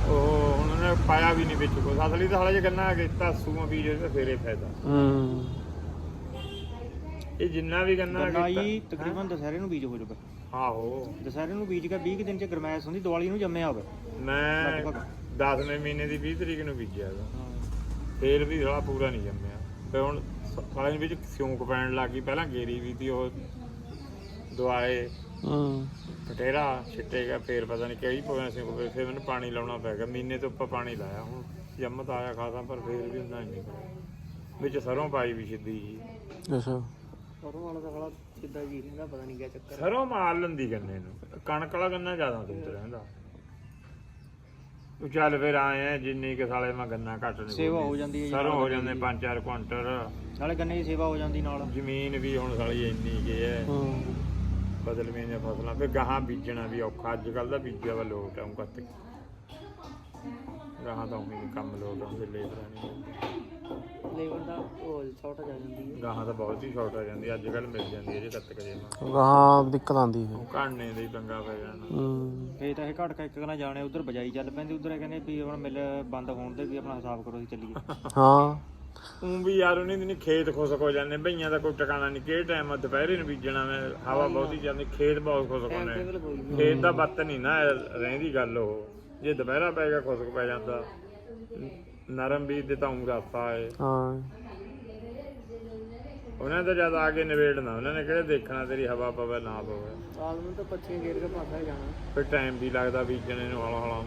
ਉਹ ਹੁਣ ਉਹਨੇ ਪਾਇਆ ਵੀ ਨਹੀਂ ਵਿੱਚ ਕੁਛ ਅਸਲੀ ਤਾਂ ਹਾਲੇ ਜੇ ਗੰਨਾ ਕੀਤਾ ਸੂਆਂ ਬੀਜ ਤੇ ਫੇਰੇ ਫਾਇਦਾ ਹੂੰ। ਇਹ ਜਿੰਨਾ ਵੀ ਗੰਨਾ ਗੰਨਾ ਕੀਤਾ। ਜੀ ਤਕਰੀਬਨ ਦਸਹਿਰੇ ਨੂੰ ਬੀਜ ਹੋ ਜਾਊਗਾ। ਆਹੋ। ਦਸਹਿਰੇ ਨੂੰ ਬੀਜ ਕੇ 20 ਕੁ ਦਿਨ ਚ ਗਰਮੈਸ਼ ਹੁੰਦੀ ਦੀਵਾਲੀ ਨੂੰ ਜੰਮਿਆ ਹੋਵੇ। ਮੈਂ ਲਗਭਗ। 10ਵੇਂ ਮਹੀਨੇ ਦੀ 20 ਤਰੀਕ ਨੂੰ ਬੀਜਿਆ ਗਾ ਫੇਰ ਵੀ ਸਾਲਾ ਪੂਰਾ ਨਹੀਂ ਜੰਮਿਆ। ਤੇ ਹੁਣ ਸਾਲੇ ਵਿੱਚ ਸਿਉਂਕ ਪੈਣ ਲੱਗ ਗਈ ਪਹਿਲਾਂ ਗੇਰੀ ਵੀ ਤੀ ਉਹ ਦਵਾਏ ਹੂੰ। ਫਟੇਰਾ ਛਿੱਟੇਗਾ ਫੇਰ ਪਤਾ ਨਹੀਂ ਕਿਹੜੀ ਪੋਇਆ ਸੀ ਕੋਈ ਫੇਰ ਮੈਨੂੰ ਪਾਣੀ ਲਾਉਣਾ ਪੈ ਗਿਆ। ਮਹੀਨੇ ਤੋਂ ਉੱਪਰ ਪਾਣੀ ਲਾਇਆ ਹੁਣ ਜੰਮ ਤਾਂ ਆਇਆ ਖਾਸਾ ਪਰ ਫੇਰ ਵੀ ਹੁੰਦਾ ਨਹੀਂ ਵਿੱਚ ਸਰੋਂ ਪਾਈ ਵੀ ਸਿੱਧੀ ਜੀ ਅੱਛਾ। ਸਰੋਂ ਵਾਲਾ ਤਾਂ ਸਾਲਾ ਸਿੱਧਾ ਜੀ ਰਹਿੰਦਾ ਪਤਾ ਨਹੀਂ ਕਿਆ ਚੱਕਰ ਸਰੋਂ ਮਾਰ ਲੈਂਦੀ ਗੰਨੇ ਨੂੰ। ਕਣਕ ਵਾਲਾ ਗੰਨਾ ਜ਼ਿਆਦਾ ਦੁੱਧ ਰਹਿੰਦਾ। ਉਹ ਚੱਲ ਫੇਰ ਆਏ ਆ ਜਿੰਨੀ ਕਿ ਸਾਲੇ ਮੈਂ ਗੰਨਾ ਘੱਟ ਨਹੀਂ ਸੇਵਾ ਹੋ ਜਾਂਦੀ ਹੈ ਜੀ ਸਰੋਂ ਹੋ ਜਾਂਦੇ 5-4 ਕੁਇੰਟਲ ਨਾਲੇ ਗੰਨੇ ਦੀ ਸੇਵਾ ਹੋ ਜਾਂਦੀ ਨਾਲ। ਜ਼ਮੀਨ ਵੀ ਹੁਣ ਸਾਲੀ ਇੰਨੀ ਕੀ ਹੈ। ਹੂੰ। ਬਦਲਵੀਆਂ ਦੀਆਂ ਫਸਲਾਂ ਫਿਰ ਗਾਹਾਂ ਬੀਜਣਾ ਵੀ ਔਖਾ। ਅੱਜ ਕੱਲ ਦਾ ਬੀਜਿਆ ਵਾ ਲੋਟ ਆਉਂ ਕੱਤ ਗਾਹਾਂ ਤਾਂ ਉਮੀ ਕੰਮ ਲੋਟ ਆਉਂਦੇ ਲੇਬਰਾਂ ਨਹੀਂ ਲੇਬਰ ਦਾ ਉਹ ਛੋਟ ਜਾ ਜਾਂਦੀ ਹੈ। ਗਾਹਾਂ ਤਾਂ ਬਹੁਤ ਹੀ ਸ਼ਾਰਟ ਆ ਜਾਂਦੀ ਅੱਜ ਕੱਲ ਮਿਲ ਜਾਂਦੀ ਹੈ ਜੇ ਕਰੇ ਨਾ ਹਾਂ ਦਿੱਕਤ ਆਂਦੀ ਹੈ। ਉਹ ਘਾਣੇ ਦੇ ਹੀ ਪੰਗਾ ਪੈ ਜਾਣਾ। ਹੂੰ। ਫੇਰ ਤਾਂ ਇਹ ਘਟ ਕੇ ਇੱਕ ਕਨਾ ਜਾਣੇ ਉਧਰ ਬਜਾਈ ਚੱਲ ਪੈਂਦੀ ਉਧਰ ਕਹਿੰਦੇ ਵੀ ਹੁਣ ਮਿਲ ਬੰਦ ਹੋਣ ਦੇ ਵੀ ਆਪਣਾ ਹਿਸਾਬ ਕਰੋ ਅਸੀਂ ਚੱਲੀਏ। ਹਾਂ। ਉਹ ਵੀ ਯਾਰ ਉਹਨੇ ਨਹੀਂ ਖੇਤ ਖੁਸ਼ਕ ਹੋ ਜਾਂਦੇ ਭਈਆਂ ਦਾ ਕੋਈ ਟਿਕਾਣਾ ਨਹੀਂ ਕਿਹੜੇ ਟਾਈਮ ਦੁਪਹਿਰੇ ਨੂੰ ਬੀਜਣਾ ਮੈਂ ਹਵਾ ਬਹੁਤੀ ਜਾਂਦੀ ਖੇਤ ਬਹੁਤ ਖੁਸ਼ਕ ਟੇਬਲ ਕੋਈ ਨਹੀਂ। ਖੇਤ ਦਾ ਬੱਤ ਨਹੀਂ ਨਾ ਰਹਿੰਦੀ ਗੱਲ ਉਹ। ਜੇ ਦੁਪਹਿਰਾ ਪੈ ਗਿਆ ਖੁਸ਼ਕ ਪੈ ਜਾਂਦਾ। ਨਰਮ ਬੀਜ ਦੇ ਤਾਂ ਹਾਂ। ਉਹਨਾਂ ਤਾਂ ਜਦ ਆ ਕੇ ਨਿਬੇੜਨਾ ਉਹਨਾਂ ਨੇ ਕਿਹੜੇ ਦੇਖਣਾ ਤੇਰੀ ਹਵਾ ਪਵੇ ਨਾ ਪਵੇ। ਸਾਲ ਨੂੰ ਤਾਂ ਪੱਛੀਆਂ ਗੇਰ ਕੇ ਪਾਸਾ ਹੀ ਜਾਣਾ। ਫਿਰ ਟਾਈਮ ਵੀ ਲੱਗਦਾ ਬੀਜਣੇ ਨੂੰ ਹੌਲਾ ਹੌਲਾ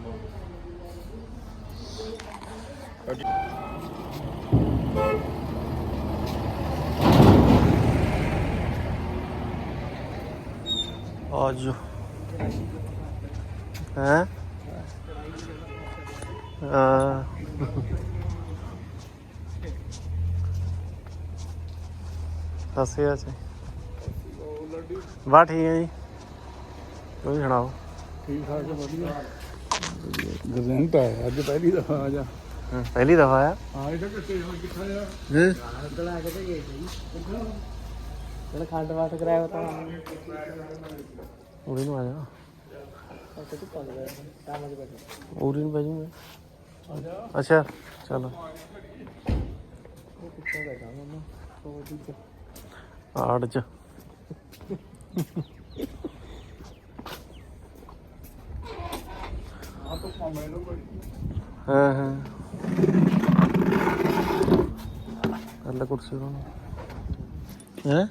ਆਜੋ ਹੈ। ਹਾਂ। ਸਸੇ ਆਸੇ ਬਾ ਠੀਕ ਹੈ ਜੀ। ਤੁਸੀਂ ਸੁਣਾਓ। ਠੀਕ ਠਾਕ ਵਧੀਆ। ਗਰਜੰਟ ਆਇਆ ਅੱਜ ਪਹਿਲੀ ਦਫਾ ਆ ਜਾ। ਹਾਂ, ਪਹਿਲੀ ਦਫਾ ਆ। ਹਾਂ ਇਹ ਤਾਂ ਕਿੱਥੇ ਹੁਣ ਕਿੱਥੇ ਆ? ਹੈਂ? ਬਣਾ ਕੇ ਤੇ ਗਏ ਸੀ। ਚਲ ਖੰਡ ਵਾਟ ਕਰਾਇਆ ਤਾਂ ਉਰੀ ਨੂੰ ਆ ਜਾ। ਉੱਥੇ ਤੂੰ ਪੱਗ ਗਿਆ ਤਾਂ ਮਜ ਬੈਠਾ। ਉਰੀ ਨੂੰ ਬੈਜੂਗਾ ਅੱਛਾ ਚਲੋ। ਚ ਆੜ ਚ। ਹਾਂ ਹਾਂ। ਕਰ ਲੈ ਕੁਰਸੀ ਨੂੰ ਹੈ?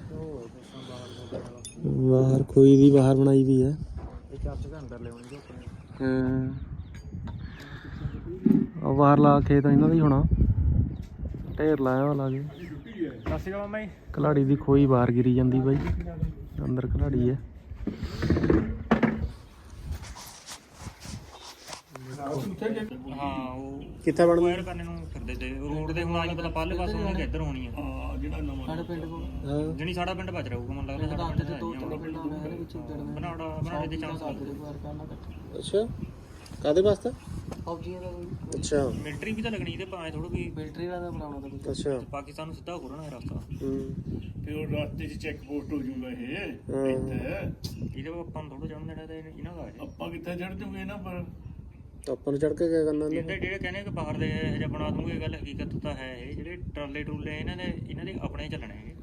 ਬਾਹਰ ਕੋਈ ਦੀ ਬਾਹਰ ਬਣਾਈ ਵੀ ਹੈ। ਇਹ ਚਾਰ ਅੰਦਰ ਲਿਆਉਣਗੇ ਆਪਣੇ ਹਾਂ। ਉਹ ਬਾਹਰ ਲਾ ਖੇਤ ਇਹਨਾਂ ਦਾ ਹੀ ਹੋਣਾ। ਢੇਰ ਲਾਇਆ ਵਾ ਲਾ ਕੇ। ਸਤਿ ਸ਼੍ਰੀ ਅਕਾਲ ਜੀ ਕਲਾੜੀ ਦੀ ਖੋਈ ਬਾਹਰ ਗਿਰੀ ਜਾਂਦੀ ਬਾਈ। ਅੰਦਰ ਕਲਾੜੀ ਹੈ। ਹਾਂ ਉਹ ਕਿੱਥੇ ਬਣਦਾ ਵਾਇਰ ਕਰਨੇ ਨੂੰ ਫਿਰਦੇ ਤੇ। ਰੋਡ ਦੇ ਹੁਣ ਆਈ ਪਤਾ ਪੱਲੇ ਪਾਸੋਂ ਉਹਨੇ ਇੱਧਰ ਹੋਣੀ ਆ। ਹਾਂ ਜਿਹੜਾ ਨਵਾਂ ਸਾਡੇ ਪਿੰਡ ਕੋਲ। ਹਾਂ। ਜਣੀ ਸਾਡਾ ਪਿੰਡ ਬਚ ਰਹੂਗਾ ਮੈਨੂੰ ਲੱਗਦਾ ਸਾਡਾ ਪਿੰਡ ਤੇ ਦੋ ਤਿੰਨ ਪਿੰਡ ਆਉਣੇ ਇਹਦੇ ਵਿੱਚ ਜੜਨੇ ਬਣਾੜਾ ਬਣਾੜੇ ਦੇ ਚਾਂਸ ਅੱਛਾ। ਕਾਦੇ ਵਾਸਤੇ? ਫੌਜੀਆਂ ਦਾ ਕੋਈ ਅੱਛਾ। ਮਿਲਟਰੀ ਵੀ ਤਾਂ ਲੱਗਣੀ ਇਹਦੇ ਭਾਵੇਂ ਥੋੜਾ ਵੀ ਮਿਲਟਰੀ ਵਾਲਾ ਤਾਂ ਬਣਾਉਣਾ ਤਾਂ ਕੁਝ ਅੱਛਾ। ਪਾਕਿਸਤਾਨ ਨੂੰ ਸਿੱਧਾ ਖੋਲਣਾ ਹੈ ਰਸਤਾ। ਹੂੰ। ਤੇ ਉਹ ਰਸਤੇ 'ਚ ਚੈੱਕ ਪੋਸਟ ਹੋ ਜੂਗਾ ਇਹ ਹਾਂ। ਇੱਥੇ। ਇਹਦੇ ਕੋਲ ਆਪਾਂ ਨੂੰ ਥੋੜਾ ਜਾਣ ਦੇਣਾ ਤੇ ਇਹਨਾਂ ਦਾ ਹੈ ਆਪਾਂ ਕਿੱਥੇ ਚੜ ਜੂਗੇ ਨਾ ਪਰ? ਤਾਂ ਆਪਾਂ ਨੂੰ ਚੜ ਕੇ ਕਿਆ ਕਰਨਾ ਇਹਨੇ ਜਿਹੜੇ ਜਿਹੜੇ ਕਹਿੰਦੇ ਕਿ ਬਾਹਰ ਦੇ ਇਹ ਜਿਹਾ ਬਣਾ ਦੂੰਗੇ ਇਹ ਗੱਲ ਹਕੀਕਤ ਤਾਂ ਹੈ ਇਹ। ਜਿਹੜੇ ਟਰਾਲੇ ਟਰੂਲੇ ਇਹਨਾਂ ਦੇ ਇਹਨਾਂ ਦੇ ਆਪਣੇ ਚੱਲਣੇ ਹੈਗੇ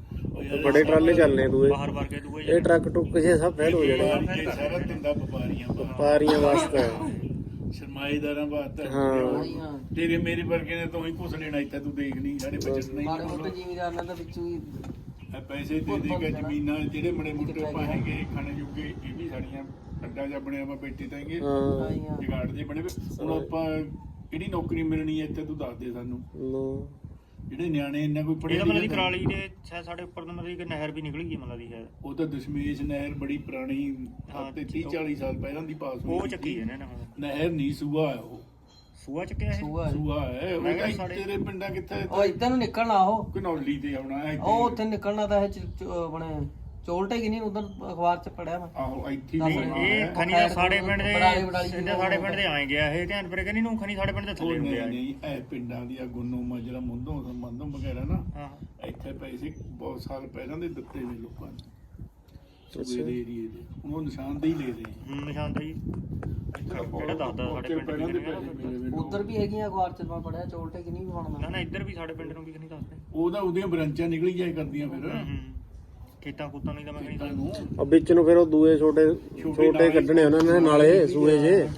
ਉਹ ਬੜੇ ਟਰਾਲੇ ਚੱਲਨੇ ਦੂਏ। ਬਾਹਰ ਵਰਗੇ ਦੂਏ ਇਹ ਟਰੱਕ ਟੁੱਕ ਜੇ ਸਭ ਫੇਲ ਹੋ ਜਾਣੇ। ਇਹ ਸਾਰਾ ਧੰਦਾ ਵਪਾਰੀਆਂ ਦਾ। ਵਾਸਤੇ। ਸਰਮਾਏਦਾਰਾਂ ਵਾਸਤੇ ਹਾਂ। ਹਾਂ ਤੇਰੇ ਮੇਰੇ ਵਰਗੇ ਨੇ ਤਾਂ ਹੀ ਕੁਛ ਲੈਣਾ ਇੱਥੇ ਤੂੰ ਦੇਖ ਨਹੀਂ ਸਾਡੇ ਬਜਟ ਨਹੀਂ ਮਾੜੇ ਮੋਟੇ ਜ਼ਿਮੀਦਾਰ ਨਾਲ ਤਾਂ ਵਿੱਚੋਂ ਹੀ ਇਹ ਪੈਸੇ ਦੇ ਦੇ ਕੇ ਜ਼ਮੀਨਾਂ ਜਿਹੜੇ ਮੜੇ ਮੁੱਟੇ ਪਾਏਗੇ ਖਾਣੇ ਜੋਗੇ ਇਹ ਵੀ ਸਾਡੀਆਂ ਅੱਡਾ ਜਿਹਾ ਬਣਿਆ ਵਾ ਬੈਠੇ ਤਾਂਗੇ ਹਾਂ। ਆਈਆਂ ਜਗਾੜ ਜੇ ਬਣੇ ਵੇ। ਹੁਣ ਆਪਾਂ ਕਿਹੜੀ ਨੌਕਰੀ ਮਿਲਣੀ ਹੈ ਇੱਥੇ ਤੂੰ ਦੱਸ ਦੇ ਸਾਨੂੰ। ਨੋ ਜਿਹੜੇ ਨਿਆਣੇ ਇੰਨਾ ਕੋਈ ਪੜ੍ਹੇ ਇਹਦਾ ਮਤਲਬ ਦੀ ਕਰਾਲੀ ਦੇ ਸ਼ਾਇਦ ਸਾਡੇ ਉੱਪਰ ਦਾ ਮਤਲਬ ਕਿ ਨਹਿਰ ਵੀ ਨਿਕਲ ਗਈ ਮਤਲਬ ਦੀ ਹੈ ਉਹ ਤਾਂ ਦਸ਼ਮੇਸ਼ ਨਹਿਰ ਬੜੀ ਪੁਰਾਣੀ ਹਾਂ, ਤੇ 30 40 ਸਾਲ ਪਹਿਲਾਂ ਦੀ ਪਾਸ ਹੋਈ ਉਹ ਚੱਕੀ ਹੈ ਨਾ ਨਹਿਰ ਨਹੀਂ ਸੂਆ ਹੈ ਉਹ। ਸੂਆ ਚੱਕਿਆ ਇਹ? ਸੂਆ ਹੈ। ਸੂਆ ਹੈ। ਉਹ ਕਿਹਾ ਤਾਂ ਸਾਡੇ- ਤੇਰੇ ਪਿੰਡਾਂ ਕਿੱਥੇ ਉਹ ਇੱਧਰ ਨੂੰ ਨਿਕਲਣਾ ਉਹ। ਕਨੌਲੀ ਤੇ ਆਉਣਾ ਹੈ ਉਹ ਉੱਥੇ ਨਿਕਲਣਾ ਤਾਂ ਇਹ ਚ- ਚ- ਆਪਣੇ ਚੋਲਟੇ ਕਿ ਨਹੀਂ? ਉਧਰ ਅਖਬਾਰ ਚ ਪੜਿਆ ਮੈਂ। ਆਹੋ ਇੱਥੇ ਵੀ ਇਹ। ਖਨੀ ਦਾ ਸਾਡੇ ਪਿੰਡ ਦੇ ਇਹਦੇ ਸਾਡੇ ਪਿੰਡ ਦੇ ਆਏ ਗਿਆ ਇਹ। ਧਿਆਨ ਪਰੇ ਕਹਿੰਦੀ ਨੂੰ ਖਨੀ ਸਾਡੇ ਪਿੰਡ ਦੇ ਥੱਲੇ ਨੂੰ ਗਿਆ ਨਹੀਂ ਇਹ ਪਿੰਡਾਂ ਦੀਆਂ ਗੁੰਨੋ ਮਜਰਾ ਮੁੰਦੋਂ ਸੰਬੰਧੋਂ ਵਗੈਰਾ ਨਾ। ਹਾਂ। ਇੱਥੇ ਪੈਸੇ ਬਹੁਤ ਸਾਲ ਪਹਿਲਾਂ ਦੇ ਦਿੱਤੇ ਨੇ ਲੋਕਾਂ ਨੇ। ਸੂਏ ਦੇ ਏਰੀਏ ਦੇ ਉਹ ਨਿਸ਼ਾਨਦੇਹੀ ਲੈ ਰਹੇ ਹੂੰ ਨਿਸ਼ਾਨਦਾਈ ਕਿਹੜਾ ਦੱਸਦਾ ਸਾਡੇ ਪਿੰਡ ਪਹਿਲਾਂ ਦੀ ਦੇ ਕਿਹਨੇ ਪੈਸੇ ਮਿਲੇ ਮੈਨੂੰ। ਉਧਰ ਵੀ ਹੈਗੀਆਂ ਅਖਬਾਰ ਚ ਮੈਂ ਪੜਿਆ ਚੋਲਟੇ ਕਿ ਨਹੀਂ ਨਾ ਬਣਦਾ ਨਾ ਇੱਧਰ ਵੀ ਸਾਡੇ ਪਿੰਡ ਨੂੰ ਵੀ ਨਹੀਂ ਦੱਸਦੇ? ਉਹਦਾ ਉਹਦੀਆਂ ਬ੍ਰਾਂਚਾਂ ਨਿਕਲੀ ਜਾਏ ਕਰਦੀਆਂ ਫਿਰ। ਹੂੰ। ਖੇਤਾਂ ਖੂਤਾਂ ਨਹੀਂ ਤਾਂ ਮੈਂ ਨੂੰ। ਆ ਵਿੱਚ ਨੂੰ ਫਿਰ ਉਹ ਦੂਏ ਛੋਟੇ ਛੋਟੇ ਕੱਢਣੇ ਉਹਨਾਂ ਨੇ ਨਾਲੇ ਸੂਏ ਜੇ।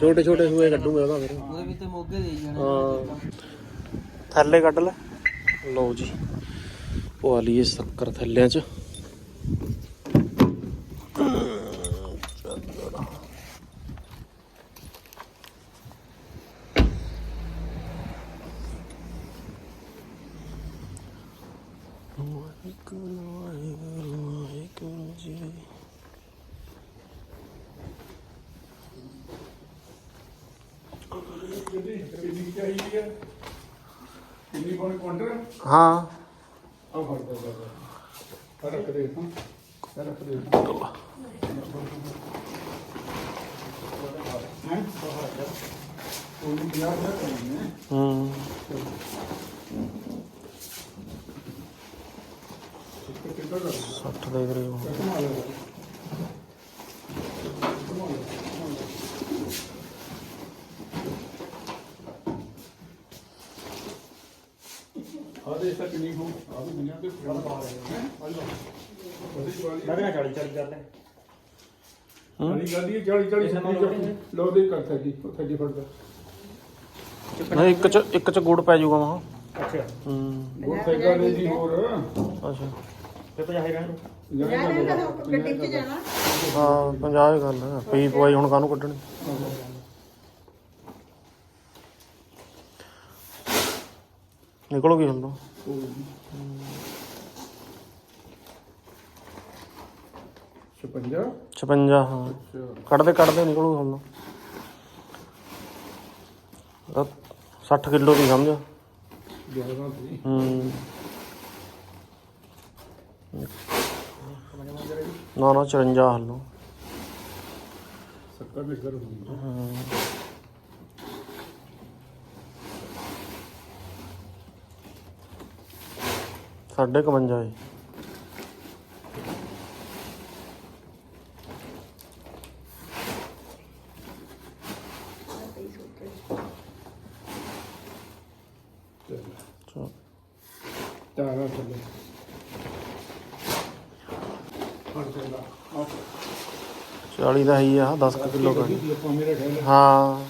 ਛੋਟੇ ਛੋਟੇ ਸੂਏ ਕੱਢੂਗੇ ਉਹਦਾ ਫਿਰ। ਉਹਦੇ ਵਿੱਚ ਤੇ ਮੋਗੇ ਦੇਈ ਜਾਣੇ। ਹਾਂ। ਥੱਲੇ ਕੱਢ ਲੈ। ਲਓ ਜੀ। ਪਵਾ ਲਈਏ ਸ਼ੱਕਰ ਥੱਲਿਆਂ ਚ ਕਿੰਨੀ ਚਾਹੀਦੀ ਆ ਕਿੰਨੀ ਪਾਉਣੀ ਕੁਆਂਟਲ ਹਾਂ ਆ ਫੜ ਦੋ ਦਾ ਰੱਖ ਦੇ ਹਾਂ ਆਹ ਰੱਖ ਦੇ ਹੈ ਉਹ ਵੀ ਯਾਦ ਨਾ ਕਰੀਏ ਹੂੰ ਕਿੱਦਾਂ ਕਰ 60 ਦੇ ਕਰੀਬ ਕਮਾਲ ਹੈ ਆਦੇ ਤੱਕ ਨਹੀਂ ਹੋ ਆ ਵੀ ਦੁਨੀਆ ਤੇ ਫ਼ਰਕ ਆ ਰਿਹਾ ਹੈ? ਉਹਦੀ ਵਾਲੀ ਲੱਗਣਾ 40 40 ਕਰ ਲੈ ਵਾਲੀ ਗੱਲ ਇਹ 40 40 ਲੋ ਦੇ ਕਰ ਥੱਡੀ ਥੱਡੀ ਫੜਦਾ। ਨਹੀਂ ਇੱਕ ਚ ਇੱਕ ਚ ਗੁੜ ਪੈ ਜਾਊਗਾ ਮਾ। ਅੱਛਾ। ਹੂੰ। ਹੋਰ ਸੈਗਾ ਦੇ ਜੀ ਹੋਰ। ਅੱਛਾ। ਤੇ ਪੰਜਾਹ ਰਹਿਣ ਦੋ ਗੱਡੀ 'ਚ ਜਾਣਾ। ਹਾਂ 50 ਹੀ ਗੱਲ ਹੈ। ਪਈ ਪਵਾਈ ਹੁਣ ਕਾਹਨੂੰ ਕੱਢਣੀ? ਨਿਕਲੋਗੀ ਹੁਣ ਤੋਂ? 56 56 ਹਾਂ। ਕੱਢਦੇ ਕੱਢਦੇ ਨਿਕਲੂ ਹੁਣ ਤਾਂ 60 ਕਿਲੋ ਦੀ ਸਮਝ? 11 ਸੀ ਹੂੰ। ਨਾ ਨਾ 54 ਹੱਲੋ। 70 ਵਿੱਚ ਕਰ ਹੁੰਦੀ 51 ਹੈ ਚਲੋ। ਤਾਰਾ ਚੱਲੇ ਫੜ ਚੱਲਾ ਆ 40 ਦਾ ਹੀ ਆ 10 ਕਿਲੋ ਹਾਂ।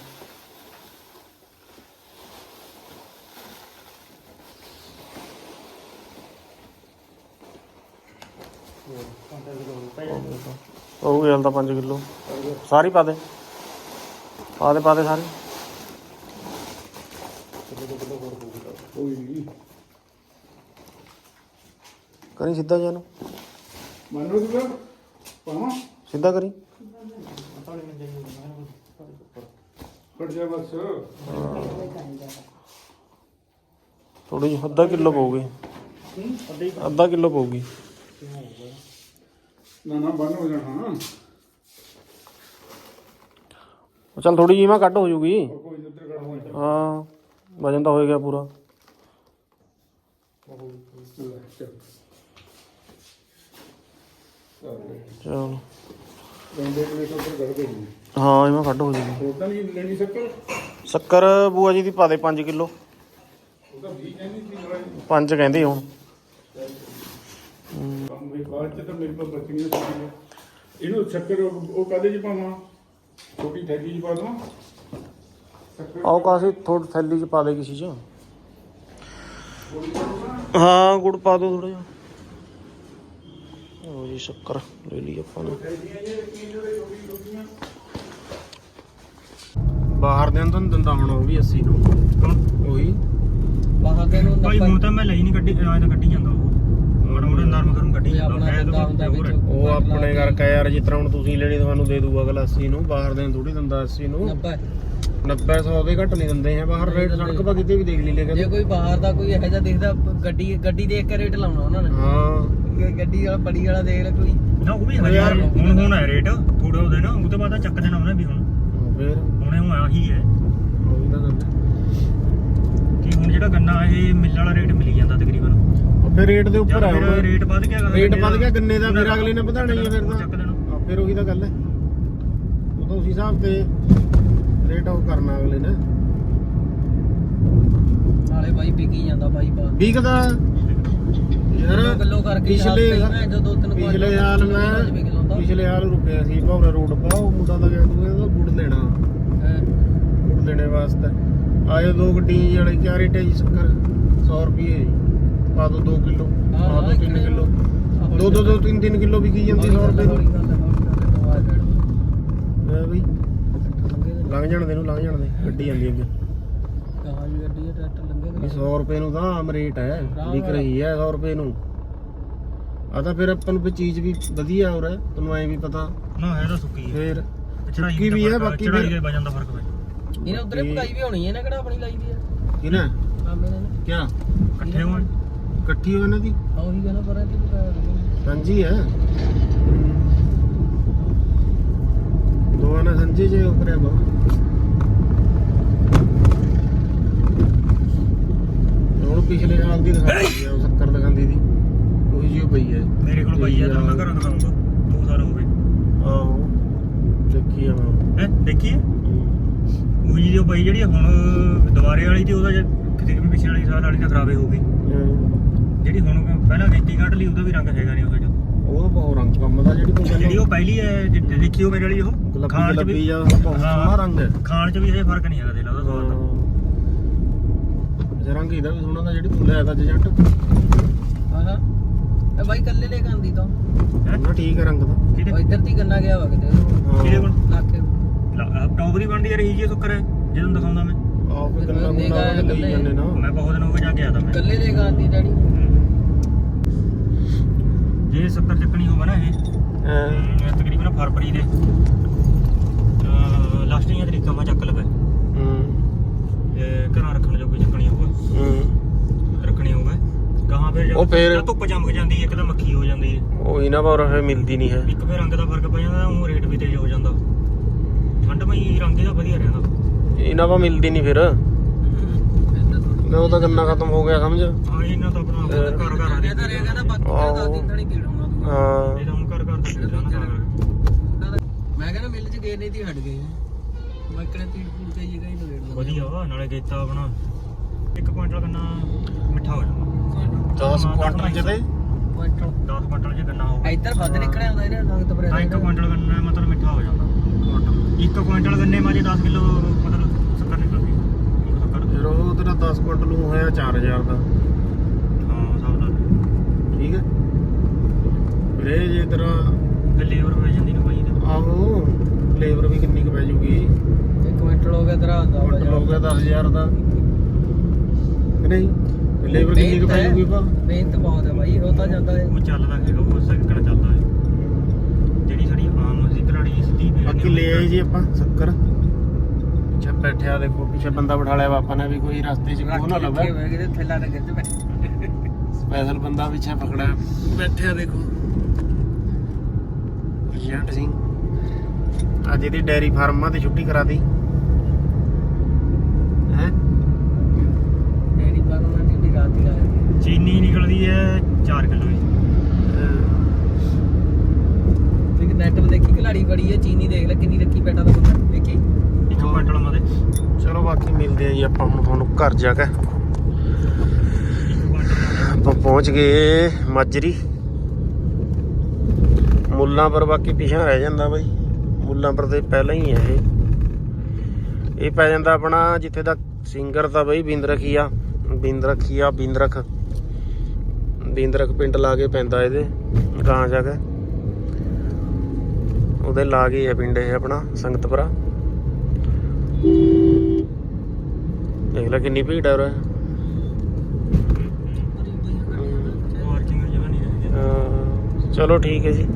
ਗਿਆ ਤਾਂ 5 ਕਿਲੋ। ਸਾਰੀ ਪਾ ਦੇ। ਪਾ ਦੇ ਪਾ ਦੇ ਸਾਰੀ। ਕਰੀ ਸਿੱਧਾ ਜਾ ਨੂੰ ਮੰਨ ਤੂੰ ਪਾਵਾਂ? ਸਿੱਧਾ ਕਰੀ। ਫੜ ਜਾ ਬਸ। ਥੋੜੀ ਜਿਹੀ ਅੱਧਾ ਕਿਲੋ ਪਊਗੀ। ਅੱਧਾ ਕਿਲੋ ਪਊਗੀ। ਨਾ ਨਾ ਬੰਨ ਹੋ ਜਾਣਾ। ਚੱਲ ਥੋੜੀ ਜਿਹੀ ਮੈਂ ਕੱਢ ਹੋ ਜੂਗੀ। ਉਹ ਉੱਧਰ ਹੋ ਜਾ ਹਾਂ ਵਜਨ ਤਾਂ ਹੋ ਗਿਆ ਪੂਰਾ। ਚੱਲ ਚੱਲ। ਚਲ। ਬੰਦੇ ਨੇ ਤੋਂ ਉੱਪਰ ਕਰ ਦੇ ਹਾਂ ਇਹ ਮੈਂ ਕੱਢ ਹੋ ਜੂਗੀ। ਉਹ ਤਾਂ ਨਹੀਂ ਲੈਣੀ ਸਕਲ ਸ਼ੱਕਰ ਬੂਆ ਜੀ ਦੀ ਪਾ ਦੇ 5 ਕਿਲੋ। ਉਹ ਤਾਂ 20 ਕਹਿੰਦੀ ਸੀ ਨਾਲੇ 5 ਕਹਿੰਦੇ ਹੁਣ। ਕੰਮ ਵੀ ਬਾਅਦ ਚ ਤਾਂ ਮੇਰੇ ਕੋਲ ਬਚੀਆਂ ਸੀ ਇਹਨੂੰ ਸ਼ੱਕਰ ਉਹ ਉਹ ਕਾਦੇ ਚ ਪਾਵਾਂ? ਛੋਟੀ ਥੈਲੀ ਚ ਪਾ ਦਵਾਂ। ਆਓ ਕਾਸੇ ਥੋੜੀ ਥੈਲੀ ਚ ਪਾ ਦੇ ਕਿਸੇ ਚ। ਹਾਂ ਗੁੜ ਪਾ ਦਿਓ ਥੋੜਾ ਜਿਹਾ। ਉਹ ਜੀ ਸ਼ੱਕਰ ਲੈ ਲਈ ਆਪਾਂ ਨੇ। ਬਾਹਰ ਦੇ ਨੂੰ ਦਿੰਦਾ ਹੁਣ ਉਹ ਵੀ 80 ਨੂੰ। ਉਹੀ। ਬਾਹਰ ਦੇ ਨੂੰ ਭਾਈ 90 ਹੁਣ ਤਾਂ ਮੈਂ ਲਈ ਨਹੀਂ ਗੱਡੀ ਆਇਆ ਤਾਂ ਗੱਡੀ ਜਾਂਦਾ ਉਹ। ਮਾੜਾ ਮੋੜਾ ਨਰਮ ਕਰੂੰ ਗੱਡੀ ਕੋਈ ਜਾਂਦਾ ਆਪਣਾ ਹੈ ਬੰਦਾ ਹੁੰਦਾ ਵਿੱਚ ਉਹ ਆਪਣੇ ਕਰਕੇ ਯਾਰ ਜਿਸ ਤਰ੍ਹਾਂ ਹੁਣ ਤੁਸੀਂ ਲੈਣੀ ਤੁਹਾਨੂੰ ਦੇ ਦੂਗਾ ਅਗਲਾ 80 ਨੂੰ ਬਾਹਰ ਦੇ ਥੋੜੀ ਦਿੰਦਾ 80 ਨੂੰ। 90 90 100 ਦੇ ਘੱਟ ਨਹੀਂ ਦਿੰਦੇ ਆ ਬਾਹਰ ਰੇਟ ਸੜਕ 'ਪਾ ਕਿਤੇ ਵੀ ਦੇਖ ਲਈ ਲੈ ਜੇ ਕੋਈ ਬਾਹਰ ਦਾ ਕੋਈ ਇਹੋ ਜਿਹਾ ਦੇਖਦਾ ਗੱਡੀ ਗੱਡੀ ਦੇਖ ਕੇ ਰੇਟ ਲਾਉਣਾ ਉਹਨਾਂ ਨੇ। ਹਾਂ। ਗੱਡੀ ਵਾਲਾ ਬੜੀ ਵਾਲਾ ਦੇਖ ਲੈ ਕੋਈ। ਨਾ ਉਹ ਵੀ ਹਜ਼ਾਰ ਹੁਣ ਹੁਣ ਹੈ ਰੇਟ ਥੋੜੇ ਉਹਦੇ ਨਾ ਉਹ ਤੋਂ ਬਾਅਦ ਤਾਂ ਚੱਕ ਦੇਣਾ ਉਹਨੇ ਵੀ ਹੁਣ। ਫੇਰ। ਹੁਣੇ ਹੁਣ ਆਹੀ ਹੈ। ਉਹੀ ਤਾਂ ਗੱਲ ਹੈ। ਕਿ ਹੁਣ ਜਿਹੜਾ ਗੰਨਾ ਇਹ ਮਿੱਲ ਵਾਲਾ ਰੇਟ ਮਿਲੀ ਜਾਂਦਾ ਤਕਰੀਬਨ। ਫਿਰ ਰੇਟ ਦੇ ਉੱਪਰ ਆ ਫਿਰ। ਰੇਟ ਵੱਧ ਗਿਆ ਰੇਟ ਗੰਨੇ ਵੱਧ ਦਾ। ਗਿਆ ਗੰਨੇ ਦਾ ਫਿਰ ਅਗਲੇ ਨੇ ਵਧਾਣਾ ਹੀ ਆ ਫਿਰ ਤਾਂ। ਫਿਰ ਉਹੀ ਤਾਂ ਗੱਲ ਹੈ। ਉਹ ਤਾਂ ਉਸ ਹਿਸਾਬ ਤੇ ਰੇਟ ਉਹ ਕਰਨਾ ਅਗਲੇ ਨੇ। ਨਾਲੇ ਬਾਈ ਵਿਕੀ ਜਾਂਦਾ ਬਾਈ ਪਾ ਵਿਕਦਾ? ਯਾਰ ਕਿਲੋ ਕਰਕੇ ਪਿਛਲੇ ਮੈਂ ਜੋ ਦੋ ਤਿੰਨ ਪਿਛਲੇ ਸਾਲ ਮੈਂ ਪਿਛਲੇ ਸਾਲ ਰੁਕਿਆ ਸੀ ਭੌਰੇ ਰੋਡ ਪਾ ਉਹ ਮੁੰਡਾ ਤਾਂ ਗਿਆ ਤੂੰ ਇਹਦਾ ਗੁੜ ਲੈਣਾ ਗੁੜ ਲੈਣੇ ਵਾਸਤੇ। ਆਏ ਦੋ ਗੱਡੀ ਵਾਲੇ ਕਿਆ ਰੇਟ ਹੈ ਜੀ ਸ਼ੱਕਰ 100 ਰੁਪਏ। ਪਾ ਦੋ 2 ਕਿਲੋ ਪਾ ਦੋ 3 ਕਿਲੋ। ਦੋ ਦੋ ਦੋ 3 3 ਕਿਲੋ ਵਿਕੀ ਜਾਂਦੀ 100 ਰੁਪਏ ਦੀ। ਹੈ ਬਈ। ਲੰਘ ਜਾਣ ਦੇ ਨੂੰ ਲੰਘ ਜਾਣ ਦੇ। ਗੱਡੀ ਜਾਂਦੀ ਅੱਗੇ। ਵੀ 100 ਰੁਪਏ ਨੂੰ ਤਾਂ ਆਮ ਰੇਟ ਹੈ। ਵਿਕ ਰਹੀ ਹੈ 100 ਰੁਪਏ ਨੂੰ। ਆ ਤਾਂ ਫਿਰ ਆਪਾਂ ਨੂੰ ਕੋਈ ਚੀਜ਼ ਵੀ ਵਧੀਆ ਹੋ। ਰਿਹਾ ਤੁਹਾਨੂੰ ਐਂ ਵੀ ਪਤਾ। ਨਾ ਹੈ ਤਾਂ ਸੁੱਕੀ ਹੈ। ਫੇਰ ਚੜਾਈ ਸੁੱਕੀ ਵੀ ਹੈ ਬਾਕੀ ਚੜਾਈ ਫਿਰ ਦੇ ਵਜਨ ਦਾ ਫ਼ਰਕ ਪੈ ਇਹਨੇ ਉਧਰੇ ਪਕਾਈ ਵੀ ਹੋਣੀ ਹੈ ਨਾ ਕਿਹੜਾ ਆਪਣੀ ਲਾਈ ਵੀ ਆ ਕਿਨਾ ਮਾਮੇ ਨੇ ਨਾ। ਕਿਆ? ਇਕੱਠੇ ਹੋਣ। ਇਕੱਠੀ ਹੋ ਇਹਨਾਂ ਦੀ? ਆਹ ਉਹੀ ਕਹਿੰਦਾ ਪਰ ਇਹਦੀ ਪਕਾਇਆ ਹੋਣੀ। ਸਾਂਝੀ ਹੈ? ਦੋਵਾਂ ਨੇ ਸਾਂਝੇ ਜੇ ਉਹ ਕਰਿਆ ਬਾ ਹੁਣ ਪਿਛਲੇ ਸਾਲ ਦੀ ਦਿਖਾਉਂਦੀ ਆ ਉਹ 70 ਦਿਖਾਉਂਦੀ ਦੀ। ਉਹੀ ਜਿਹੀ ਪਈ ਹੈ। ਮੇਰੇ ਕੋਲ ਪਈ ਆ ਤਾਂ ਮੈਂ ਘਰੋਂ ਦਿਖਾਉਂਗਾ 2 ਸਾਲ ਹੋ ਗਏ। ਆਹੋ ਦੇਖੀ ਆ ਮੈਂ ਹੈ ਦੇਖੀ ਉਹ ਜੀ ਜੋ ਪਈ ਜਿਹੜੀ ਹੁਣ ਦੁਬਾਰੇ ਵਾਲੀ ਤੇ ਉਹਦਾ ਜੇ ਕਿਤੇ ਵੀ ਪਿਛਲੇ ਵਾਲੀ ਸਾਲ ਵਾਲੀ ਤਾਂ ਖਰਾਬੇ ਹੋ ਗਈ। ਹਮ, ਜਿਹੜੀ ਹੁਣ ਪਹਿਲਾਂ ਗੇਤੀ ਕੱਢ ਲਈ ਉਹਦਾ ਵੀ ਰੰਗ ਹੈਗਾ ਨਹੀਂ ਉਹ ਜਿਹਾ ਉਹ ਬਹੁਤ ਰੰਗ ਕੰਮ ਦਾ ਜਿਹੜੀ ਤੂੰ ਜਿਹੜੀ ਉਹ ਪਹਿਲੀ ਹੈ ਦੇਖੀ ਉਹ ਮੇਰੇ ਵਾਲੀ ਉਹ? ਖਾਣ ਚ ਵੀ ਸੋਹਣਾ ਰੰਗ ਹੈ। ਖਾਣ ਚ ਵੀ ਇਹ ਫ਼ਰਕ ਨਹੀਂ ਹੈਗਾ ਦੇ ਲਾ ਉਹਦਾ ਸਵਾਦ ਦਾ ਜੇ ਰੰਗ ਇਹਦਾ ਵੀ ਸੋਹਣਾ ਦਾ ਜਿਹੜੀ ਤੂੰ ਲਿਆ ਤਾਂ ਏਜੰਟ ਆਹਾ ਇਹ ਬਾਈ ਕੱਲੇ ਲੈ ਕੇ ਆਂਦੀ ਤਾਂ। ਹੈਂ? ਨਾ ਠੀਕ ਹੈ ਰੰਗ ਦਾ ਕਿਹਦੇ? ਉਹ ਇੱਧਰ ਦੀ ਗੰਨਾ ਗਿਆ ਵਾ ਕਿਤੇ? ਕਿਹਦੇ ਕੋਲ? ਲਾਕੇ ਟੌਪ ਦੀ ਬਣਦੀ ਰਹੀ ਜੀ ਸੁੱਕਰ ਹੈ ਜਦੋਂ ਦਿਖਾਉਂਦਾ ਮੈਂ। ਆਹ ਕੋਈ ਗੱਲਾਂ ਗੁੱਲਾਂ ਲਈ ਜਾਂਦੇ ਨਾ। ਮੈਂ ਬਹੁਤ ਦਿਨ ਹੋ ਗਏ ਜਾ ਕੇ ਆਦਾ ਮੈਂ। ਕੱਲੇ ਲੈ ਕੇ ਆਂਦੀ ਡੈਡੀ। ਜੇ 70 ਚੱਕਣੀ ਹੋਵੇ ਨਾ ਇਹ ਤਕਰੀਬਨ ਫਰਵਰੀ ਦੇ ਲਾਸਟ ਦੀਆਂ ਤਰੀਕਾਂ ਮਾ ਚੱਕ ਲਵੇ। ਹੂੰ। ਇਹ ਘਰਾਂ ਰੱਖਣ ਜੋ ਕੋਈ ਚੱਕਣੀ ਹੋਵੇ ਹੂੰ। ਰੱਖਣੀ ਹੋਵੇ ਗਾਹਾਂ ਫਿਰ ਉਹ ਫਿਰ- ਧੁੱਪ ਚਮਕ ਜਾਂਦੀ ਹੈ ਇੱਕਦਮ ਮੱਖੀ ਹੋ ਜਾਂਦੀ ਹੈ। ਉਹ ਇਹਨਾਂ ਪਰ ਫਿਰ ਮਿਲਦੀ ਨਹੀਂ ਹੈ। ਇੱਕ ਫਿਰ ਰੰਗ ਦਾ ਫ਼ਰਕ ਪੈ ਜਾਂਦਾ ਉਹ ਰੇਟ ਵੀ ਤੇਜ਼ ਹੋ ਜਾਂਦਾ। ਠੰਡ ਮਈ ਰੰਗ ਇਹਦਾ ਵਧੀਆ ਰਹਿੰਦਾ। ਇਹਨਾਂ ਪਾ ਮਿਲਦੀ ਨਹੀਂ ਫਿਰ। ਨਾ ਉਹ ਤਾਂ ਗੰਨਾ ਖਤਮ ਹੋ ਗਿਆ ਸਮਝ? ਹਾਂ ਇਹਨਾਂ ਤਾਂ ਆਪਣਾ ਘਰ ਘਰ ਆ ਇਹ ਤਾਂ ਰਹਿ ਕਹਿੰਦਾ ਬਾਕੀ ਦਾ ਦਿਨ ਥਣੀ ਕੀੜ ਹੋਣਾ ਤੂੰ ਹਾਂ ਇਹ ਤਾਂ ਹੁਣ ਘਰ ਦਾ ਖੇਡ ਨਾ ਤਾਂ। ਮੈਂ ਕਹਿੰਦਾ ਮਿਲ ਚ ਗਏ ਨਹੀਂ ਤੀ ਹਟ ਗਏ ਮੈਂ ਕਿਹੜਾ ਤੀੜ ਪੂੜ ਕੇ ਜਗ੍ਹਾ ਹੀ ਨਵੇੜ ਦੋ ਵਧੀਆ ਵਾ, ਨਾਲੇ ਗੇਤਾ ਆਪਣਾ। ਇੱਕ ਕੁਇੰਟਲ ਗੰਨਾ ਮਿੱਠਾ ਹੋ ਜਾਂਦਾ 10 ਕੁਆਂਟਲ ਜਦੇ ਕੁਆਂਟਲ 10 ਕੁਇੰਟਲ। ਜੇ ਗੰਨਾ ਹੋਵੇ ਇੱਧਰ ਵੱਧ ਨਿਕਲਿਆ ਆਉਂਦਾ ਇਹਨੇ ਸੰਗਤ ਬਰੇ ਤਾਂ ਇੱਕ ਕੁਇੰਟਲ ਗੰਨਾ ਮਤਲਬ ਮਿੱਠਾ ਹੋ ਜਾਂਦਾ। ਇੱਕ ਕੁਇੰਟਲ ਗੰਨੇ ਮਾਜੇ 10 ਕਿਲੋ ਮਤਲਬ ਸ਼ੱਕਰ ਨਿਕਲਦੀ ਸ਼ੱਕਰ। ਫਿਰ ਉਹ ਤੇਰਾ 10 ਕੁਆਂਟਲ ਨੂੰ ਹੋਇਆ 4000 ਦਾ ਹਾਂ ਸਭ ਦਾ ਠੀਕ ਹੈ ਇਹ ਜੇ ਤੇਰਾ ਲੇਬਰ ਪੈ ਜਾਂਦੀ ਨਾ ਭਾਈ ਤੇ ਆਹੋ ਲੇਬਰ ਵੀ ਕਿੰਨੀ ਕੁ ਪੈ ਜੂਗੀ। ਇੱਕ ਕੁਆਂਟਲ ਹੋ ਗਿਆ ਤੇਰਾ ਦਾ ਕੁਆਂਟਲ ਹੋ ਗਿਆ 10000 ਦਾ। ਕਿ ਨਹੀਂ? ਲੇਬਰ ਕਿੰਨੀ ਕੁ ਪੈ ਜੂਗੀ ਪਾ ਮਿਹਨਤ ਬਹੁਤ ਹੈ ਭਾਈ ਹੋ ਤਾਂ ਜਾਂਦਾ ਹੈ। ਉਹ ਚੱਲਦਾ ਹੈਗਾ ਉਹ ਸੈਕਟਰ ਚੱਲਦਾ ਹੈ। ਜਿਹੜੀ ਸਾਡੀ ਆਮ ਅਸੀਂ ਕਰਾੜੀ ਸਿੱਧੀ ਵੀ ਬਾਕੀ ਲੈ ਆਏ ਜੀ ਆਪਾਂ ਸ਼ੱਕਰ। ਪਿੱਛੇ ਬੈਠਿਆ ਦੇਖੋ ਪਿੱਛੇ ਬੰਦਾ ਬਿਠਾ ਲਿਆ ਬਾਪਾ ਨੇ ਵੀ ਕੋਈ ਰਸਤੇ 'ਚ ਕੋਹ ਨਾ ਲੱਭੇ ਹੋਏ ਕਿਤੇ ਥੱਲਾ ਨਾ ਗਿਰ ਜਾਵੇ ਸਪੈਸ਼ਲ ਬੰਦਾ ਪਿੱਛੇ ਪਕੜਿਆ। ਬੈਠਿਆ ਦੇਖੋ। ਏਜੰਟ ਸਿੰਘ ਅੱਜ ਇਹਦੀ ਡੈਰੀ ਫਾਰਮਾਂ ਤੇ ਛੁੱਟੀ ਕਰਾਤੀ। ਹੈ? ਡੇਰੀ ਫਾਰਮ ਨਾਲ ਢਿੱਡੀ ਰਾਤ ਹੀ ਲਾਇਆ ਚੀਨੀ ਨਿਕਲਦੀ ਹੈ 4 ਕਿਲੋ ਦੀ ਤੇ ਨੈਟ 'ਤੇ ਦੇਖੀ ਖਿਲਾੜੀ ਬੜੀ ਹੈ ਚੀਨੀ ਦੇਖ ਲੈ ਕਿੰਨੀ ਰੱਖੀ ਬੈਠਾ ਤਾਂ ਬੰਦਾ ਦੇਖੀ। ਇੱਕ ਕੁਇੰਟਲ ਮਾਦੇ ਚਲੋ ਬਾਕੀ ਮਿਲਦੇ ਆ ਜੀ ਆਪਾਂ ਹੁਣ ਤੁਹਾਨੂੰ ਘਰ ਜਾ ਕੇ। ਆਪਾਂ ਪਹੁੰਚ ਗਏ ਮਾਜਰੀ। ਮੁੱਲਾਂ ਪਰ ਬਾਕੀ ਪਿਛਾ ਰਹਿ ਜਾਂਦਾ ਬਾਈ। ਮੁੱਲਾਂ ਪਰ ਤੇ ਪਹਿਲਾਂ ਹੀ ਹੈ ਇਹ। ਇਹ ਪੈ ਜਾਂਦਾ ਆਪਣਾ ਜਿੱਥੇ ਦਾ ਸਿੰਗਰ ਦਾ ਬਾਈ ਬਿੰਦਰਖੀਆ ਬਿੰਦਰਖੀਆ ਬਿੰਦਰਖ ਬਿੰਦਰਖ। ਪਿੰਡ ਲਾ ਕੇ ਪੈਂਦਾ ਇਹਦੇ ਗਾਂ ਜਾ ਕੇ। ਉਹਦੇ ਲਾਗੇ ਹੈ ਪਿੰਡ ਇਹ ਆਪਣਾ ਸੰਗਤਪੁਰਾ। ਦੇਖ ਲੈ ਕਿੰਨੀ ਭੀੜ ਹੈ ਉਰੇ। ਚਲੋ ਠੀਕ ਹੈ ਜੀ।